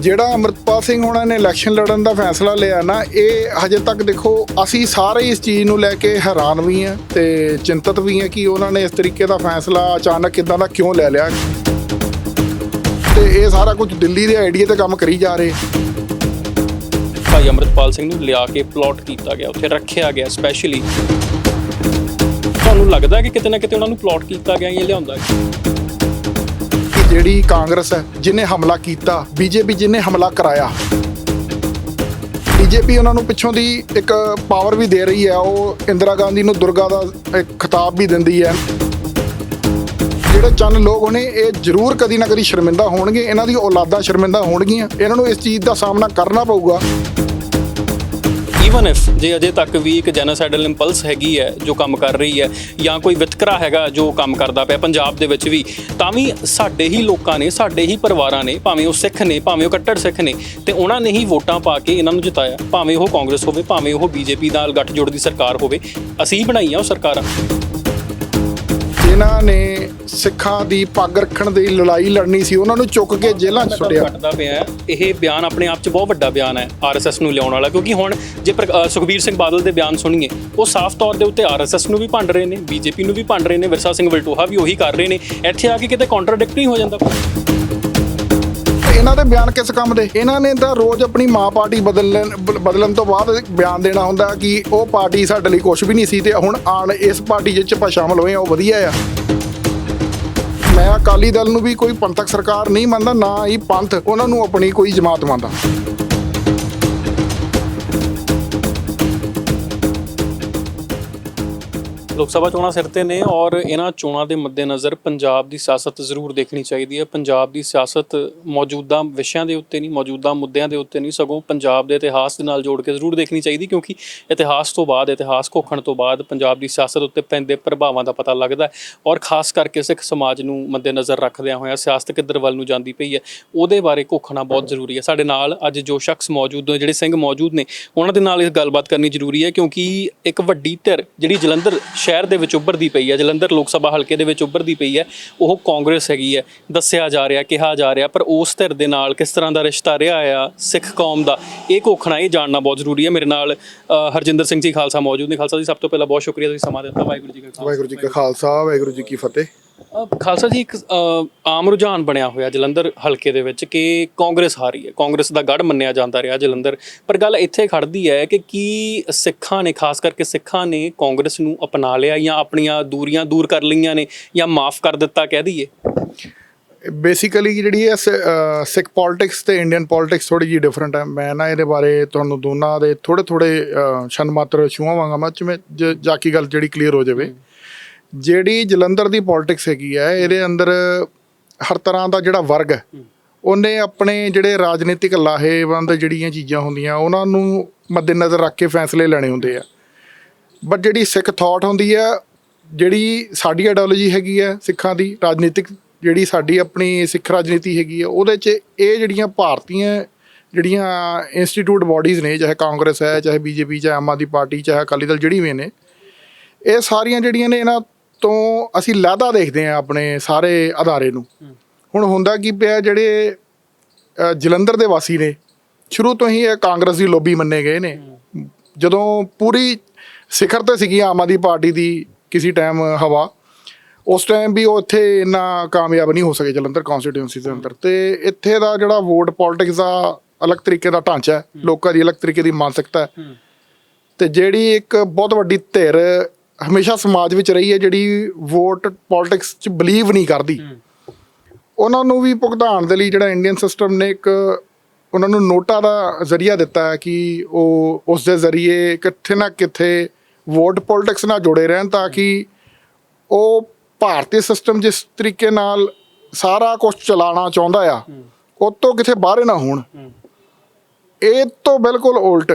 ਜਿਹੜਾ ਅਮਰਤਪਾਲ ਸਿੰਘ ਹੋਣਾ ਨੇ ਇਲੈਕਸ਼ਨ ਲੜਨ ਦਾ ਫੈਸਲਾ ਲਿਆ ਨਾ, ਇਹ ਹਜੇ ਤੱਕ ਦੇਖੋ, ਅਸੀਂ ਸਾਰੇ ਇਸ ਚੀਜ਼ ਨੂੰ ਲੈ ਕੇ ਹੈਰਾਨ ਵੀ ਹਾਂ ਤੇ ਚਿੰਤਤ ਵੀ ਹਾਂ ਕਿ ਉਹਨਾਂ ਨੇ ਇਸ ਤਰੀਕੇ ਦਾ ਫੈਸਲਾ ਅਚਾਨਕ ਇਦਾਂ ਦਾ ਕਿਉਂ ਲੈ ਲਿਆ। ਤੇ ਇਹ ਸਾਰਾ ਕੁਝ ਦਿੱਲੀ ਦੇ ਆਈਡੀਆ ਤੇ ਕੰਮ ਕਰੀ ਜਾ ਰਹੇ। ਭਾਈ ਅਮਰਤਪਾਲ ਸਿੰਘ ਨੂੰ ਲਿਆ ਕੇ ਪਲਾਟ ਕੀਤਾ ਗਿਆ, ਉੱਥੇ ਰੱਖਿਆ ਗਿਆ ਸਪੈਸ਼ਲੀ ਤੁਹਾਨੂੰ ਲੱਗਦਾ ਕਿ ਕਿਤੇ ਨਾ ਕਿਤੇ ਉਹਨਾਂ ਨੂੰ ਪਲਾਟ ਕੀਤਾ ਗਿਆ ਜਾਂ ਲਿਆਉਂਦਾ ਗਿਆ? ਜਿਹੜੀ ਕਾਂਗਰਸ ਹੈ ਜਿਹਨੇ ਹਮਲਾ ਕੀਤਾ, ਬੀਜੇਪੀ ਜਿਹਨੇ ਹਮਲਾ ਕਰਾਇਆ। ਬੀਜੇਪੀ ਉਹਨਾਂ ਨੂੰ ਪਿੱਛੋਂ ਦੀ ਇੱਕ ਪਾਵਰ ਵੀ ਦੇ ਰਹੀ ਹੈ, ਉਹ ਇੰਦਰਾ ਗਾਂਧੀ ਨੂੰ ਦੁਰਗਾ ਦਾ ਇੱਕ ਖਿਤਾਬ ਵੀ ਦਿੰਦੀ ਹੈ। ਜਿਹੜੇ ਚੰਦ ਲੋਕ ਨੇ ਇਹ ਜ਼ਰੂਰ ਕਦੀ ਨਾ ਕਦੀ ਸ਼ਰਮਿੰਦਾ ਹੋਣਗੇ, ਇਹਨਾਂ ਦੀ ਔਲਾਦਾਂ ਸ਼ਰਮਿੰਦਾ ਹੋਣਗੀਆਂ। ਇਹਨਾਂ ਨੂੰ ਇਸ ਚੀਜ਼ ਦਾ ਸਾਹਮਣਾ ਕਰਨਾ ਪਊਗਾ। ਈਵਨ ਇਫ ਜੇ ਅਜੇ ਤੱਕ ਵੀ ਇੱਕ ਜੈਨੋਸਾਈਡਲ ਇੰਪਲਸ ਹੈਗੀ ਹੈ, ਜੋ ਕੰਮ ਕਰ ਰਹੀ ਹੈ, ਜਾਂ ਕੋਈ ਵਿਤਕਰਾ ਹੈਗਾ ਜੋ ਕੰਮ ਕਰਦਾ ਪਿਆ ਪੰਜਾਬ ਦੇ ਵਿੱਚ ਵੀ, ਤਾਂ ਵੀ ਸਾਡੇ ਹੀ ਲੋਕਾਂ ਨੇ, ਸਾਡੇ ਹੀ ਪਰਿਵਾਰਾਂ ਨੇ, ਭਾਵੇਂ ਉਹ ਸਿੱਖ ਨੇ, ਭਾਵੇਂ ਉਹ ਕੱਟੜ ਸਿੱਖ ਨੇ, ਤੇ ਉਹਨਾਂ ਨੇ ਹੀ ਵੋਟਾਂ ਪਾ ਕੇ ਇਹਨਾਂ ਨੂੰ ਜਿਤਾਇਆ। ਭਾਵੇਂ ਉਹ ਕਾਂਗਰਸ ਹੋਵੇ, ਭਾਵੇਂ ਉਹ ਬੀਜੇਪੀ ਨਾਲ ਗੱਠਜੋੜ ਦੀ ਸਰਕਾਰ ਹੋਵੇ, ਅਸੀਂ ਬਣਾਈਆਂ ਉਹ ਸਰਕਾਰਾਂ। ਜਿਨ੍ਹਾਂ ਨੇ ਸਿੱਖਾਂ ਦੀ ਪੱਗ ਰੱਖਣ ਦੀ ਲੜਾਈ ਲੜਨੀ ਸੀ ਉਹਨਾਂ ਨੂੰ ਚੁੱਕ ਕੇ ਜੇਲ੍ਹਾਂ 'ਚ ਸੁੱਟਿਆ ਘਟਦਾ ਪਿਆ ਹੈ। ਇਹ ਬਿਆਨ ਆਪਣੇ ਆਪ 'ਚ ਬਹੁਤ ਵੱਡਾ ਬਿਆਨ ਹੈ ਆਰਐਸਐਸ ਨੂੰ ਲਿਆਉਣ ਵਾਲਾ ਕਿਉਂਕਿ ਹੁਣ ਜੇ ਪ੍ਰ- ਅ, ਸੁਖਬੀਰ ਸਿੰਘ ਬਾਦਲ ਦੇ ਬਿਆਨ ਸੁਣੀਏ ਉਹ ਸਾਫ਼ ਤੌਰ ਦੇ ਉੱਤੇ ਆਰਐਸਐਸ ਨੂੰ ਵੀ ਭੰਡ ਰਹੇ ਨੇ ਬੀਜੇਪੀ ਨੂੰ ਵੀ ਭੰਡ ਰਹੇ ਨੇ ਵਿਰਸਾ ਸਿੰਘ ਵਲਟੋਹਾ ਵੀ ਉਹੀ ਕਰ ਰਹੇ ਨੇ ਇੱਥੇ ਆ ਕੇ ਕਿਤੇ ਕੰਟਰਡਿਕਟਰੀ ਹੋ ਜਾਂਦਾ ਇਹਨਾਂ ਦੇ ਬਿਆਨ ਕਿਸ ਕੰਮ ਦੇ? ਇਹਨਾਂ ਨੇ ਤਾਂ ਰੋਜ਼ ਆਪਣੀ ਮਾਂ ਪਾਰਟੀ ਬਦਲਣ, ਬ- ਬਦਲਣ ਤੋਂ ਬਾਅਦ ਬਿਆਨ ਦੇਣਾ ਹੁੰਦਾ ਕਿ ਉਹ ਪਾਰਟੀ ਸਾਡੇ ਲਈ ਕੁਝ ਵੀ ਨਹੀਂ ਸੀ ਤੇ ਹੁਣ ਆਣ ਇਸ ਪਾਰਟੀ ਵਿੱਚ ਆਪਾਂ ਸ਼ਾਮਲ ਹੋਏ ਆ ਉਹ ਵਧੀਆ ਆ। ਮੈਂ ਅਕਾਲੀ ਦਲ ਨੂੰ ਵੀ ਕੋਈ ਪੰਥਕ ਸਰਕਾਰ ਨਹੀਂ ਮੰਨਦਾ, ਨਾ ਹੀ ਪੰਥ, ਉਹਨਾਂ ਨੂੰ ਆਪਣੀ ਕੋਈ ਜਮਾਤ ਮੰਨਦਾ। ਲੋਕ ਸਭਾ ਚੋਣਾਂ ਸਿਰ ਤੇ ਨੇ ਔਰ ਇਹਨਾਂ ਚੋਣਾਂ ਦੇ ਮੱਦੇਨਜ਼ਰ ਪੰਜਾਬ ਦੀ ਸਿਆਸਤ ਜ਼ਰੂਰ ਦੇਖਣੀ ਚਾਹੀਦੀ ਹੈ। ਪੰਜਾਬ ਦੀ ਸਿਆਸਤ ਮੌਜੂਦਾ ਵਿਸ਼ਿਆਂ ਦੇ ਉੱਤੇ ਨਹੀਂ, ਮੌਜੂਦਾ ਮੁੱਦਿਆਂ ਦੇ ਉੱਤੇ ਨਹੀਂ, ਸਗੋਂ ਪੰਜਾਬ ਦੇ ਇਤਿਹਾਸ ਦੇ ਨਾਲ ਜੋੜ ਕੇ ਜ਼ਰੂਰ ਦੇਖਣੀ ਚਾਹੀਦੀ ਕਿਉਂਕਿ ਇਤਿਹਾਸ ਤੋਂ ਬਾਅਦ, ਇਤਿਹਾਸ ਘੋਖਣ ਤੋਂ ਬਾਅਦ ਪੰਜਾਬ ਦੀ ਸਿਆਸਤ ਉੱਤੇ ਪੈਂਦੇ ਪ੍ਰਭਾਵਾਂ ਦਾ ਪਤਾ ਲੱਗਦਾ ਔਰ ਖਾਸ ਕਰਕੇ ਸਿੱਖ ਸਮਾਜ ਨੂੰ ਮੱਦੇਨਜ਼ਰ ਰੱਖਦਿਆਂ ਹੋਇਆਂ ਸਿਆਸਤ ਕਿੱਧਰ ਵੱਲ ਨੂੰ ਜਾਂਦੀ ਪਈ ਹੈ। ਉਹਦੇ ਬਾਰੇ ਘੋਖਣਾ ਬਹੁਤ ਜ਼ਰੂਰੀ ਹੈ। ਸਾਡੇ ਨਾਲ ਅੱਜ ਜੋ ਸ਼ਖਸ ਮੌਜੂਦ ਨੇ, ਜਿਹੜੇ ਸਿੰਘ ਮੌਜੂਦ ਨੇ, ਉਹਨਾਂ ਦੇ ਨਾਲ ਇਹ ਗੱਲਬਾਤ ਕਰਨੀ ਜ਼ਰੂਰੀ ਹੈ ਕਿਉਂਕਿ ਇੱਕ ਵੱਡੀ ਧਿਰ, ਜਿਹੜੀ ਜਲੰਧਰ ਸ਼ਹਿਰ ਦੇ ਵਿੱਚ ਉੱਭਰਦੀ ਪਈ ਹੈ, ਜਲੰਧਰ ਲੋਕ ਸਭਾ ਹਲਕੇ ਦੇ ਵਿੱਚ ਉੱਭਰਦੀ ਪਈ ਹੈ, ਉਹ ਕਾਂਗਰਸ ਹੈਗੀ ਹੈ, ਦੱਸਿਆ ਜਾ ਰਿਹਾ, ਕਿਹਾ ਜਾ ਰਿਹਾ, ਪਰ ਉਸ ਧਿਰ ਦੇ ਨਾਲ ਕਿਸ ਤਰ੍ਹਾਂ ਦਾ ਰਿਸ਼ਤਾ ਰਿਹਾ ਆ, ਸਿੱਖ ਕੌਮ ਦਾ, ਇਹ ਘੋਖਣਾ ਇਹ ਜਾਣਨਾ ਬਹੁਤ ਜ਼ਰੂਰੀ ਹੈ। ਮੇਰੇ ਨਾਲ ਹਰਜਿੰਦਰ ਸਿੰਘ ਜੀ ਖਾਲਸਾ ਮੌਜੂਦ ਨੇ। ਖਾਲਸਾ ਜੀ, ਸਭ ਤੋਂ ਪਹਿਲਾਂ ਬਹੁਤ ਸ਼ੁਕਰੀਆ ਤੁਸੀਂ ਸਮਾਂ ਦਿੱਤਾ। ਵਾਹਿਗੁਰੂ ਜੀ ਕਾ ਖਾਲਸਾ। ਵਾਹਿਗੁਰੂ ਜੀ ਕਾ ਖਾਲਸਾ, ਵਾਹਿਗੁਰੂ ਜੀ ਕੀ ਫਤਿਹ। ਖਾਲਸਾ ਜੀ ਇੱਕ ਅ, ਆਮ ਰੁਝਾਨ ਬਣਿਆ ਹੋਇਆ ਜਲੰਧਰ ਹਲਕੇ ਦੇ ਵਿੱਚ ਕਿ ਕਾਂਗਰਸ ਹਾਰੀ ਹੈ। ਕਾਂਗਰਸ ਦਾ ਗੜ ਮੰਨਿਆ ਜਾਂਦਾ ਰਿਹਾ ਜਲੰਧਰ। ਪਰ ਗੱਲ ਇੱਥੇ ਖੜਦੀ ਹੈ ਕਿ ਕੀ ਸਿੱਖਾਂ ਨੇ ਖਾਸ ਕਰਕੇ ਸਿੱਖਾਂ ਨੇ ਕਾਂਗਰਸ ਨੂੰ ਅਪਣਾ ਲਿਆ ਜਾਂ ਆਪਣੀਆਂ ਦੂਰੀਆਂ ਦੂਰ ਕਰ ਲਈਆਂ ਨੇ ਜਾਂ ਮਾਫ ਕਰ ਦਿੱਤਾ ਕਹਿ ਦਈਏ? ਬੇਸਿਕਲੀ ਜਿਹੜੀ ਹੈ ਸ- ਅਹ ਸਿੱਖ ਪੋਲਿਟਿਕਸ ਤੇ ਇੰਡੀਅਨ ਪੋਲਿਟਿਕਸ ਥੋੜੀ ਜਿਹੀ ਡਿਫਰੈਂਟ ਹੈ। ਮੈਂ ਨਾ ਇਹਦੇ ਬਾਰੇ ਤੁਹਾਨੂੰ ਦੋਨਾਂ ਦੇ ਥੋੜੇ ਥੋੜੇ ਸ਼ਨ ਮਾਤਰ ਛੂਵਾਂਗਾ ਮੈਂ ਜਿਵੇਂ ਜ- ਜਾ ਕੇ ਗੱਲ ਜਿਹੜੀ ਕਲੀਅਰ ਹੋ ਜਾਵੇ। ਜਿਹੜੀ ਜਲੰਧਰ ਦੀ ਪੋਲਿਟਿਕਸ ਹੈਗੀ ਹੈ ਇਹਦੇ ਅੰਦਰ ਹਰ ਤਰ੍ਹਾਂ ਦਾ ਜਿਹੜਾ ਵਰਗ ਹੈ ਉਹਨੇ ਆਪਣੇ ਜਿਹੜੇ ਰਾਜਨੀਤਿਕ ਲਾਹੇਵੰਦ ਜਿਹੜੀਆਂ ਚੀਜ਼ਾਂ ਹੁੰਦੀਆਂ ਉਹਨਾਂ ਨੂੰ ਮੱਦੇਨਜ਼ਰ ਰੱਖ ਕੇ ਫੈਸਲੇ ਲੈਣੇ ਹੁੰਦੇ ਆ। ਬਟ ਜਿਹੜੀ ਸਿੱਖ ਥਾਟ ਹੁੰਦੀ ਹੈ ਜਿਹੜੀ ਸਾਡੀ ਆਈਡੀਓਲੋਜੀ ਹੈਗੀ ਹੈ ਸਿੱਖਾਂ ਦੀ ਰਾਜਨੀਤਿਕ ਜਿਹੜੀ ਸਾਡੀ ਆਪਣੀ ਸਿੱਖ ਰਾਜਨੀਤੀ ਹੈਗੀ ਹੈ ਉਹਦੇ 'ਚ ਇਹ ਜਿਹੜੀਆਂ ਭਾਰਤੀਆਂ ਜਿਹੜੀਆਂ ਇੰਸਟੀਚਿਊਟ ਬਾਡੀਜ਼ ਨੇ ਚਾਹੇ ਕਾਂਗਰਸ ਹੈ ਚਾਹੇ ਬੀਜੇਪੀ ਚਾਹੇ ਆਮ ਆਦਮੀ ਪਾਰਟੀ ਚਾਹੇ ਅਕਾਲੀ ਦਲ ਜਿਹੜੀ ਵੀ ਨੇ ਇਹ ਸਾਰੀਆਂ ਜਿਹੜੀਆਂ ਨੇ ਇਹਨਾਂ ਤੋਂ ਅਸੀਂ ਲਹਿਦਾ ਦੇਖਦੇ ਹਾਂ ਆਪਣੇ ਸਾਰੇ ਅਦਾਰੇ ਨੂੰ। ਹੁਣ ਹੁੰਦਾ ਕੀ ਪਿਆ ਜਿਹੜੇ ਜਲੰਧਰ ਦੇ ਵਾਸੀ ਨੇ ਸ਼ੁਰੂ ਤੋਂ ਹੀ ਇਹ ਕਾਂਗਰਸ ਦੀ ਲੋਬੀ ਮੰਨੇ ਗਏ ਨੇ। ਜਦੋਂ ਪੂਰੀ ਸਿਖਰ ਤੇ ਸੀਗੀ ਆਮ ਆਦਮੀ ਪਾਰਟੀ ਦੀ ਕਿਸੇ ਟਾਈਮ ਹਵਾ ਉਸ ਟਾਈਮ ਵੀ ਉਹ ਇੱਥੇ ਇੰਨਾ ਕਾਮਯਾਬ ਨਹੀਂ ਹੋ ਸਕੇ ਜਲੰਧਰ ਕਨਸਟੀਟਿਊਂਸੀ ਦੇ ਅੰਦਰ। ਤੇ ਇੱਥੇ ਦਾ ਜਿਹੜਾ ਵੋਟ ਪੋਲਿਟਿਕਸ ਦਾ ਅਲੱਗ ਤਰੀਕੇ ਦਾ ਢਾਂਚਾ ਹੈ ਲੋਕਾਂ ਦੀ ਅਲੱਗ ਤਰੀਕੇ ਦੀ ਮਾਨਸਿਕਤਾ ਹੈ। ਤੇ ਜਿਹੜੀ ਇੱਕ ਬਹੁਤ ਵੱਡੀ ਧਿਰ ਹਮੇਸ਼ਾ ਸਮਾਜ ਵਿੱਚ ਰਹੀ ਹੈ ਜਿਹੜੀ ਵੋਟ ਪੋਲਿਟਿਕਸ 'ਚ ਬਲੀਵ ਨਹੀਂ ਕਰਦੀ। ਉਹਨਾਂ ਨੂੰ ਵੀ ਭੁਗਤਾਨ ਦੇ ਲਈ ਜਿਹੜਾ ਇੰਡੀਅਨ ਸਿਸਟਮ ਨੇ ਇੱਕ ਉਹਨਾਂ ਨੂੰ ਨੋਟਾ ਦਾ ਜ਼ਰੀਆ ਦਿੱਤਾ ਹੈ ਕਿ ਉਹ ਉਸ ਦੇ ਜ਼ਰੀਏ ਕਿੱਥੇ ਨਾ ਕਿੱਥੇ ਵੋਟ ਪੋਲਿਟਿਕਸ ਨਾਲ ਜੁੜੇ ਰਹਿਣ ਤਾਂ ਕਿ ਉਹ ਭਾਰਤੀ ਸਿਸਟਮ ਜਿਸ ਤਰੀਕੇ ਨਾਲ ਸਾਰਾ ਕੁਝ ਚਲਾਉਣਾ ਚਾਹੁੰਦਾ ਆ ਉਹ ਤੋਂ ਕਿਤੇ ਬਾਹਰ ਨਾ ਹੋਣ। ਇਹ ਤੋਂ ਬਿਲਕੁਲ ਉਲਟ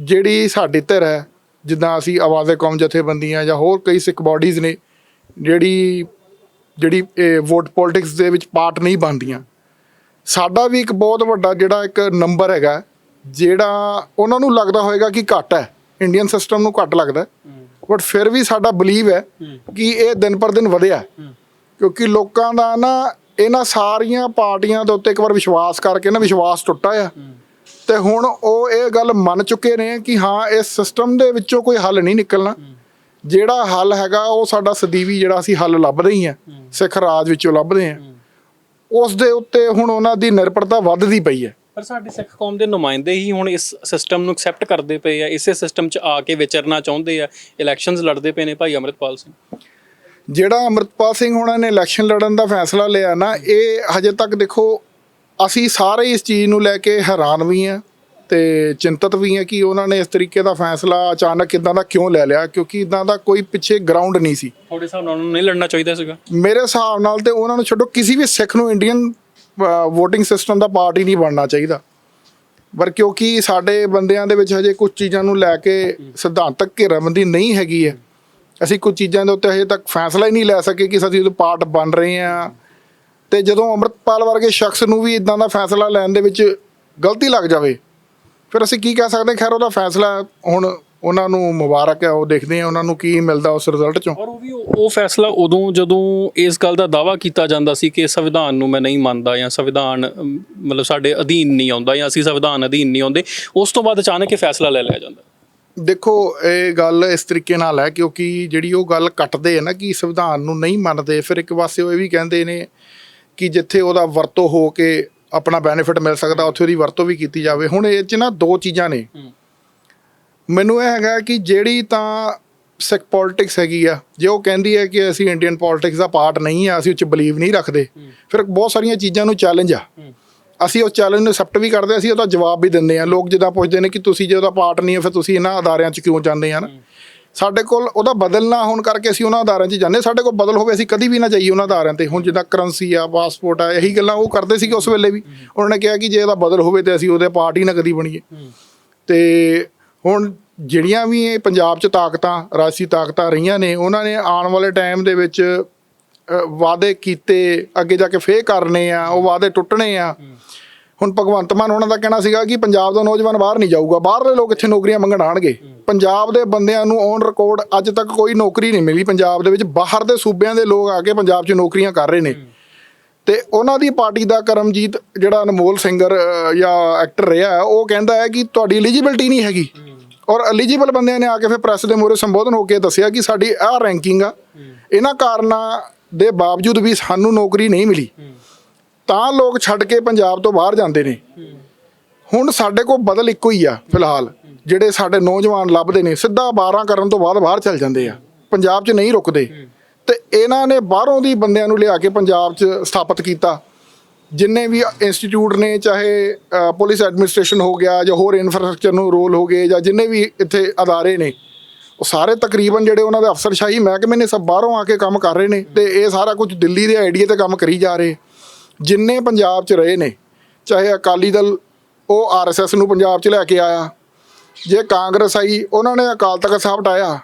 ਜਿਹੜੀ ਸਾਡੀ ਧਿਰ ਹੈ ਜਿੱਦਾਂ ਅਸੀਂ ਆਵਾਜ਼ੇ ਕੌਮ ਜਥੇਬੰਦੀਆਂ ਜਾਂ ਹੋਰ ਕਈ ਸਿੱਖ ਬਾਡੀਜ਼ ਨੇ ਜਿਹੜੀ ਜਿਹੜੀ ਇਹ ਵੋਟ ਪੋਲਿਟਿਕਸ ਦੇ ਵਿੱਚ ਪਾਰਟ ਨਹੀਂ ਬਣਦੀਆਂ। ਸਾਡਾ ਵੀ ਇੱਕ ਬਹੁਤ ਵੱਡਾ ਜਿਹੜਾ ਇੱਕ ਨੰਬਰ ਹੈਗਾ ਜਿਹੜਾ ਉਹਨਾਂ ਨੂੰ ਲੱਗਦਾ ਹੋਵੇਗਾ ਕਿ ਘੱਟ ਹੈ। ਇੰਡੀਅਨ ਸਿਸਟਮ ਨੂੰ ਘੱਟ ਲੱਗਦਾ ਬਟ ਫਿਰ ਵੀ ਸਾਡਾ ਬਲੀਵ ਹੈ ਕਿ ਇਹ ਦਿਨ ਪਰ ਦਿਨ ਵਧਿਆ ਕਿਉਂਕਿ ਲੋਕਾਂ ਦਾ ਨਾ ਇਹਨਾਂ ਸਾਰੀਆਂ ਪਾਰਟੀਆਂ ਦੇ ਉੱਤੇ ਇੱਕ ਵਾਰ ਵਿਸ਼ਵਾਸ ਕਰਕੇ ਨਾ ਵਿਸ਼ਵਾਸ ਟੁੱਟਾ ਆ। ਤੇ ਹੁਣ ਉਹ ਇਹ ਗੱਲ ਮੰਨ ਚੁੱਕੇ ਨੇ ਕਿ ਹਾਂ ਇਸ ਸਿਸਟਮ ਦੇ ਵਿੱਚੋਂ ਕੋਈ ਹੱਲ ਨਹੀਂ ਨਿਕਲਣਾ। ਜਿਹੜਾ ਹੱਲ ਹੈਗਾ ਉਹ ਸਾਡਾ ਸਦੀਵੀ ਜਿਹੜਾ ਅਸੀਂ ਹੱਲ ਲੱਭਦੇ ਹੀ ਆ ਸਿੱਖ ਰਾਜ ਵਿੱਚੋਂ ਲੱਭਦੇ ਆ ਉਸ ਦੇ ਉੱਤੇ ਹੁਣ ਉਹਨਾਂ ਦੀ ਨਿਰਭਰਤਾ ਵੱਧਦੀ ਪਈ ਹੈ। ਪਰ ਸਾਡੇ ਸਿੱਖ ਕੌਮ ਦੇ ਨੁਮਾਇੰਦੇ ਹੀ ਹੁਣ ਇਸ ਸਿਸਟਮ ਨੂੰ ਐਕਸੈਪਟ ਕਰਦੇ ਪਏ ਆ ਇਸੇ ਸਿਸਟਮ 'ਚ ਆ ਕੇ ਵਿਚਰਨਾ ਚਾਹੁੰਦੇ ਆ। ਇਲੈਕਸ਼ਨਸ ਲੜਦੇ ਪਏ ਨੇ ਭਾਈ ਅਮਰਿਤਪਾਲ ਸਿੰਘ। ਜਿਹੜਾ ਅਮਰਤਪਾਲ ਸਿੰਘ ਹੋਣਾ ਨੇ ਇਲੈਕਸ਼ਨ ਲੜਨ ਦਾ ਫੈਸਲਾ ਲਿਆ ਨਾ ਇਹ ਹਜੇ ਤੱਕ ਦੇਖੋ ਅਸੀਂ ਸਾਰੇ ਇਸ ਚੀਜ਼ ਨੂੰ ਲੈ ਕੇ ਹੈਰਾਨ ਵੀ ਆ ਤੇ ਚਿੰਤਤ ਵੀ ਆ ਕਿ ਉਹਨਾਂ ਨੇ ਇਸ ਤਰੀਕੇ ਦਾ ਫੈਸਲਾ ਅਚਾਨਕ ਇਦਾਂ ਦਾ ਕਿਉਂ ਲੈ ਲਿਆ ਕਿਉਂਕਿ ਇਦਾਂ ਦਾ ਕੋਈ ਪਿੱਛੇ ਗਰਾਊਂਡ ਨਹੀਂ ਸੀ। ਤੁਹਾਡੇ ਹਿਸਾਬ ਨਾਲ ਉਹਨਾਂ ਨੂੰ ਨਹੀਂ ਲੜਨਾ ਚਾਹੀਦਾ ਸੀਗਾ? ਮੇਰੇ ਹਿਸਾਬ ਨਾਲ ਤੇ ਉਹਨਾਂ ਨੂੰ ਛੱਡੋ ਕਿਸੇ ਵੀ ਸਿੱਖ ਨੂੰ ਇੰਡੀਅਨ VOTING ਸਿਸਟਮ ਦਾ ਪਾਰਟ ਹੀ ਨਹੀਂ ਬਣਨਾ ਚਾਹੀਦਾ। ਪਰ ਕਿਉਂਕਿ ਸਾਡੇ ਬੰਦਿਆਂ ਦੇ ਵਿੱਚ ਹਜੇ ਕੁਝ ਚੀਜ਼ਾਂ ਨੂੰ ਲੈ ਕੇ ਸਿਧਾਂਤਕ ਘੇਰਾਬੰਦੀ ਨਹੀਂ ਹੈਗੀ ਹੈ। ਅਸੀਂ ਕੁਝ ਚੀਜ਼ਾਂ ਦੇ ਉੱਤੇ ਹਜੇ ਤੱਕ ਫੈਸਲਾ ਹੀ ਨਹੀਂ ਲੈ ਸਕੇ ਕਿ ਅਸੀਂ ਉਹਦੇ ਪਾਰਟ ਬਣ ਰਹੇ ਹਾਂ। ਤੇ ਜਦੋਂ ਅੰਮ੍ਰਿਤਪਾਲ ਵਰਗੇ ਸ਼ਖਸ ਨੂੰ ਵੀ ਇਦਾਂ ਦਾ ਫੈਸਲਾ ਲੈਣ ਦੇ ਵਿੱਚ ਗਲਤੀ ਲੱਗ ਜਾਵੇ ਫਿਰ ਅਸੀਂ ਕੀ ਕਹਿ ਸਕਦੇ ਹਾਂ? ਖੈਰ ਉਹਦਾ ਫੈਸਲਾ ਹੁਣ ਉਹਨਾਂ ਨੂੰ ਮੁਬਾਰਕ ਹੈ ਉਹ ਦੇਖਦੇ ਆ ਉਹਨਾਂ ਨੂੰ ਕੀ ਮਿਲਦਾ ਉਸ ਰਿਜ਼ਲਟ ਚੋਂ ਔਰ ਉਹ ਵੀ ਉਹ ਫੈਸਲਾ ਉਦੋਂ ਜਦੋਂ ਇਸ ਗੱਲ ਦਾ ਦਾਵਾ ਕੀਤਾ ਜਾਂਦਾ ਸੀ ਕਿ ਸੰਵਿਧਾਨ ਨੂੰ ਮੈਂ ਨਹੀਂ ਮੰਨਦਾ ਜਾਂ ਸੰਵਿਧਾਨ ਮਤਲਬ ਸਾਡੇ ਅਧੀਨ ਨਹੀਂ ਆਉਂਦਾ ਜਾਂ ਅਸੀਂ ਸੰਵਿਧਾਨ ਅਧੀਨ ਨਹੀਂ ਆਉਂਦੇ ਉਸ ਤੋਂ ਬਾਅਦ ਅਚਾਨਕ ਇਹ ਫੈਸਲਾ ਲੈ ਲਿਆ ਜਾਂਦਾ ਦੇਖੋ ਇਹ ਗੱਲ ਇਸ ਤਰੀਕੇ ਨਾਲ ਹੈ ਕਿਉਂਕਿ ਜਿਹੜੀ ਉਹ ਗੱਲ ਕੱਟਦੇ ਆ ਨਾ ਕਿ ਸੰਵਿਧਾਨ ਨੂੰ ਨਹੀਂ ਮੰਨਦੇ ਫਿਰ ਇੱਕ ਪਾਸੇ ਉਹ ਇਹ ਵੀ ਕਹਿੰਦੇ ਨੇ ਕਿ ਜਿੱਥੇ ਉਹਦਾ ਵਰਤੋਂ ਹੋ ਕੇ ਆਪਣਾ ਬੈਨੀਫਿਟ ਮਿਲ ਸਕਦਾ ਉੱਥੇ ਉਹਦੀ ਵਰਤੋਂ ਵੀ ਕੀਤੀ ਜਾਵੇ। ਹੁਣ ਇਹ 'ਚ ਨਾ ਦੋ ਚੀਜ਼ਾਂ ਨੇ। ਮੈਨੂੰ ਇਹ ਹੈਗਾ ਕਿ ਜਿਹੜੀ ਤਾਂ ਸਿੱਖ ਪੋਲਿਟਿਕਸ ਹੈਗੀ ਆ ਜੇ ਉਹ ਕਹਿੰਦੀ ਹੈ ਕਿ ਅਸੀਂ ਇੰਡੀਅਨ ਪੋਲਿਟਿਕਸ ਦਾ ਪਾਰਟ ਨਹੀਂ ਆ ਅਸੀਂ ਉਹ 'ਚ ਬਲੀਵ ਨਹੀਂ ਰੱਖਦੇ ਫਿਰ ਬਹੁਤ ਸਾਰੀਆਂ ਚੀਜ਼ਾਂ ਨੂੰ ਚੈਲੰਜ ਆ। ਅਸੀਂ ਉਸ ਚੈਲੰਜ ਨੂੰ ਐਕਸੈਪਟ ਵੀ ਕਰਦੇ ਅਸੀਂ ਉਹਦਾ ਜਵਾਬ ਵੀ ਦਿੰਦੇ ਆ। ਲੋਕ ਜਿੱਦਾਂ ਪੁੱਛਦੇ ਨੇ ਕਿ ਤੁਸੀਂ ਜੇ ਉਹਦਾ ਪਾਰਟ ਨਹੀਂ ਹੋ ਫਿਰ ਤੁਸੀਂ ਇਹਨਾਂ ਅਦਾਰਿਆਂ 'ਚ ਕਿਉਂ ਜਾਂਦੇ ਆ ਨਾ ਸਾਡੇ ਕੋਲ ਉਹਦਾ ਬਦਲ ਨਾ ਹੋਣ ਕਰਕੇ ਅਸੀਂ ਉਹਨਾਂ ਅਦਾਰਿਆਂ 'ਚ ਜਾਂਦੇ ਸਾਡੇ ਕੋਲ ਬਦਲ ਹੋਵੇ ਅਸੀਂ ਕਦੀ ਵੀ ਨਾ ਜਾਈਏ ਉਹਨਾਂ ਅਦਾਰਿਆਂ ਤੇ। ਹੁਣ ਜਿੱਦਾਂ ਕਰੰਸੀ ਆ, ਪਾਸਪੋਰਟ ਆ, ਇਹੀ ਗੱਲਾਂ ਉਹ ਕਰਦੇ ਸੀਗੇ ਉਸ ਵੇਲੇ ਵੀ। ਉਹਨਾਂ ਨੇ ਕਿਹਾ ਕਿ ਜੇ ਇਹਦਾ ਬਦਲ ਹੋਵੇ ਤੇ ਅਸੀਂ ਉਹਦੇ ਪਾਰਟੀ ਨਾ ਕਦੀ ਬਣੀਏ। ਤੇ ਹੁਣ ਜਿਹੜੀਆਂ ਵੀ ਇਹ ਪੰਜਾਬ 'ਚ ਤਾਕਤਾਂ ਰਾਜਸੀ ਤਾਕਤਾਂ ਰਹੀਆਂ ਨੇ, ਉਹਨਾਂ ਨੇ ਆਉਣ ਵਾਲੇ ਟਾਈਮ ਦੇ ਵਿੱਚ ਵਾਅਦੇ ਕੀਤੇ, ਅੱਗੇ ਜਾ ਕੇ ਫੇਰ ਕਰਨੇ ਆ, ਉਹ ਵਾਅਦੇ ਟੁੱਟਣੇ ਆ। ਹੁਣ ਭਗਵੰਤ ਮਾਨ ਉਹਨਾਂ ਦਾ ਕਹਿਣਾ ਸੀਗਾ ਕਿ ਪੰਜਾਬ ਦਾ ਨੌਜਵਾਨ ਬਾਹਰ ਨਹੀਂ ਜਾਊਗਾ ਬਾਹਰਲੇ ਲੋਕ ਇੱਥੇ ਨੌਕਰੀਆਂ ਮੰਗਣ ਆਣਗੇ ਪੰਜਾਬ ਦੇ ਬੰਦਿਆਂ ਨੂੰ ਔਨ ਰਿਕਾਰਡ ਅੱਜ ਤੱਕ ਕੋਈ ਨੌਕਰੀ ਨਹੀਂ ਮਿਲੀ ਪੰਜਾਬ ਦੇ ਵਿੱਚ ਬਾਹਰ ਦੇ ਸੂਬਿਆਂ ਦੇ ਲੋਕ ਆ ਕੇ ਪੰਜਾਬ 'ਚ ਨੌਕਰੀਆਂ ਕਰ ਰਹੇ ਨੇ। ਤੇ ਉਹਨਾਂ ਦੀ ਪਾਰਟੀ ਦਾ ਕਰਮਜੀਤ ਜਿਹੜਾ ਅਨਮੋਲ ਸਿੰਗਰ ਜਾਂ ਐਕਟਰ ਰਿਹਾ ਉਹ ਕਹਿੰਦਾ ਹੈ ਕਿ ਤੁਹਾਡੀ ਐਲੀਜੀਬਿਲਟੀ ਨਹੀਂ ਹੈਗੀ। ਔਰ ਐਲੀਜੀਬਲ ਬੰਦਿਆਂ ਨੇ ਆ ਕੇ ਫਿਰ ਪ੍ਰੈਸ ਦੇ ਮੂਹਰੇ ਸੰਬੋਧਨ ਹੋ ਕੇ ਦੱਸਿਆ ਕਿ ਸਾਡੀ ਆਹ ਰੈਂਕਿੰਗ ਆ। ਇਹਨਾਂ ਕਾਰਨਾਂ ਦੇ ਬਾਵਜੂਦ ਵੀ ਸਾਨੂੰ ਨੌਕਰੀ ਨਹੀਂ ਮਿਲੀ। ਤਾਂ ਲੋਕ ਛੱਡ ਕੇ ਪੰਜਾਬ ਤੋਂ ਬਾਹਰ ਜਾਂਦੇ ਨੇ। ਹੁਣ ਸਾਡੇ ਕੋਲ ਬਦਲ ਇੱਕੋ ਹੀ ਆ ਫਿਲਹਾਲ, ਜਿਹੜੇ ਸਾਡੇ ਨੌਜਵਾਨ ਲੱਭਦੇ ਨੇ, ਸਿੱਧਾ 12 ਕਰਨ ਤੋਂ ਬਾਅਦ ਬਾਹਰ ਚੱਲ ਜਾਂਦੇ ਆ। ਪੰਜਾਬ 'ਚ ਨਹੀਂ ਰੁਕਦੇ। ਤੇ ਇਹਨਾਂ ਨੇ ਬਾਹਰੋਂ ਦੀ ਬੰਦਿਆਂ ਨੂੰ ਲਿਆ ਕੇ ਪੰਜਾਬ 'ਚ ਸਥਾਪਿਤ ਕੀਤਾ। ਜਿੰਨੇ ਵੀ ਇੰਸਟੀਚਿਊਟ ਨੇ, ਚਾਹੇ ਪੁਲਿਸ ਐਡਮਿਨਿਸਟ੍ਰੇਸ਼ਨ ਹੋ ਗਿਆ ਜਾਂ ਹੋਰ ਇਨਫਰਾਸਟ੍ਰਕਚਰ ਨੂੰ ਰੋਲ ਹੋ ਗਏ ਜਾਂ ਜਿੰਨੇ ਵੀ ਇੱਥੇ ਅਦਾਰੇ ਨੇ, ਉਹ ਸਾਰੇ ਤਕਰੀਬਨ ਜਿਹੜੇ ਉਹਨਾਂ ਦੇ ਅਫਸਰਸ਼ਾਹੀ ਮਹਿਕਮੇ ਨੇ, ਸਭ ਬਾਹਰੋਂ ਆ ਕੇ ਕੰਮ ਕਰ ਰਹੇ ਨੇ ਤੇ ਇਹ ਸਾਰਾ ਕੁਝ ਦਿੱਲੀ ਦੇ ਆਈਡੀਆ ਤੇ ਕੰਮ ਕਰੀ ਜਾ ਰਹੇ। ਜਿੰਨੇ ਪੰਜਾਬ 'ਚ ਰਹੇ ਨੇ ਚਾਹੇ ਅਕਾਲੀ ਦਲ ਉਹ ਆਰਐਸਐਸ ਨੂੰ ਪੰਜਾਬ 'ਚ ਲੈ ਕੇ ਆਇਆ ਜੇ ਕਾਂਗਰਸ ਆਈ ਉਹਨਾਂ ਨੇ ਅਕਾਲ ਤਖਤ ਸਾਹਿਬ ਹਟਾਇਆ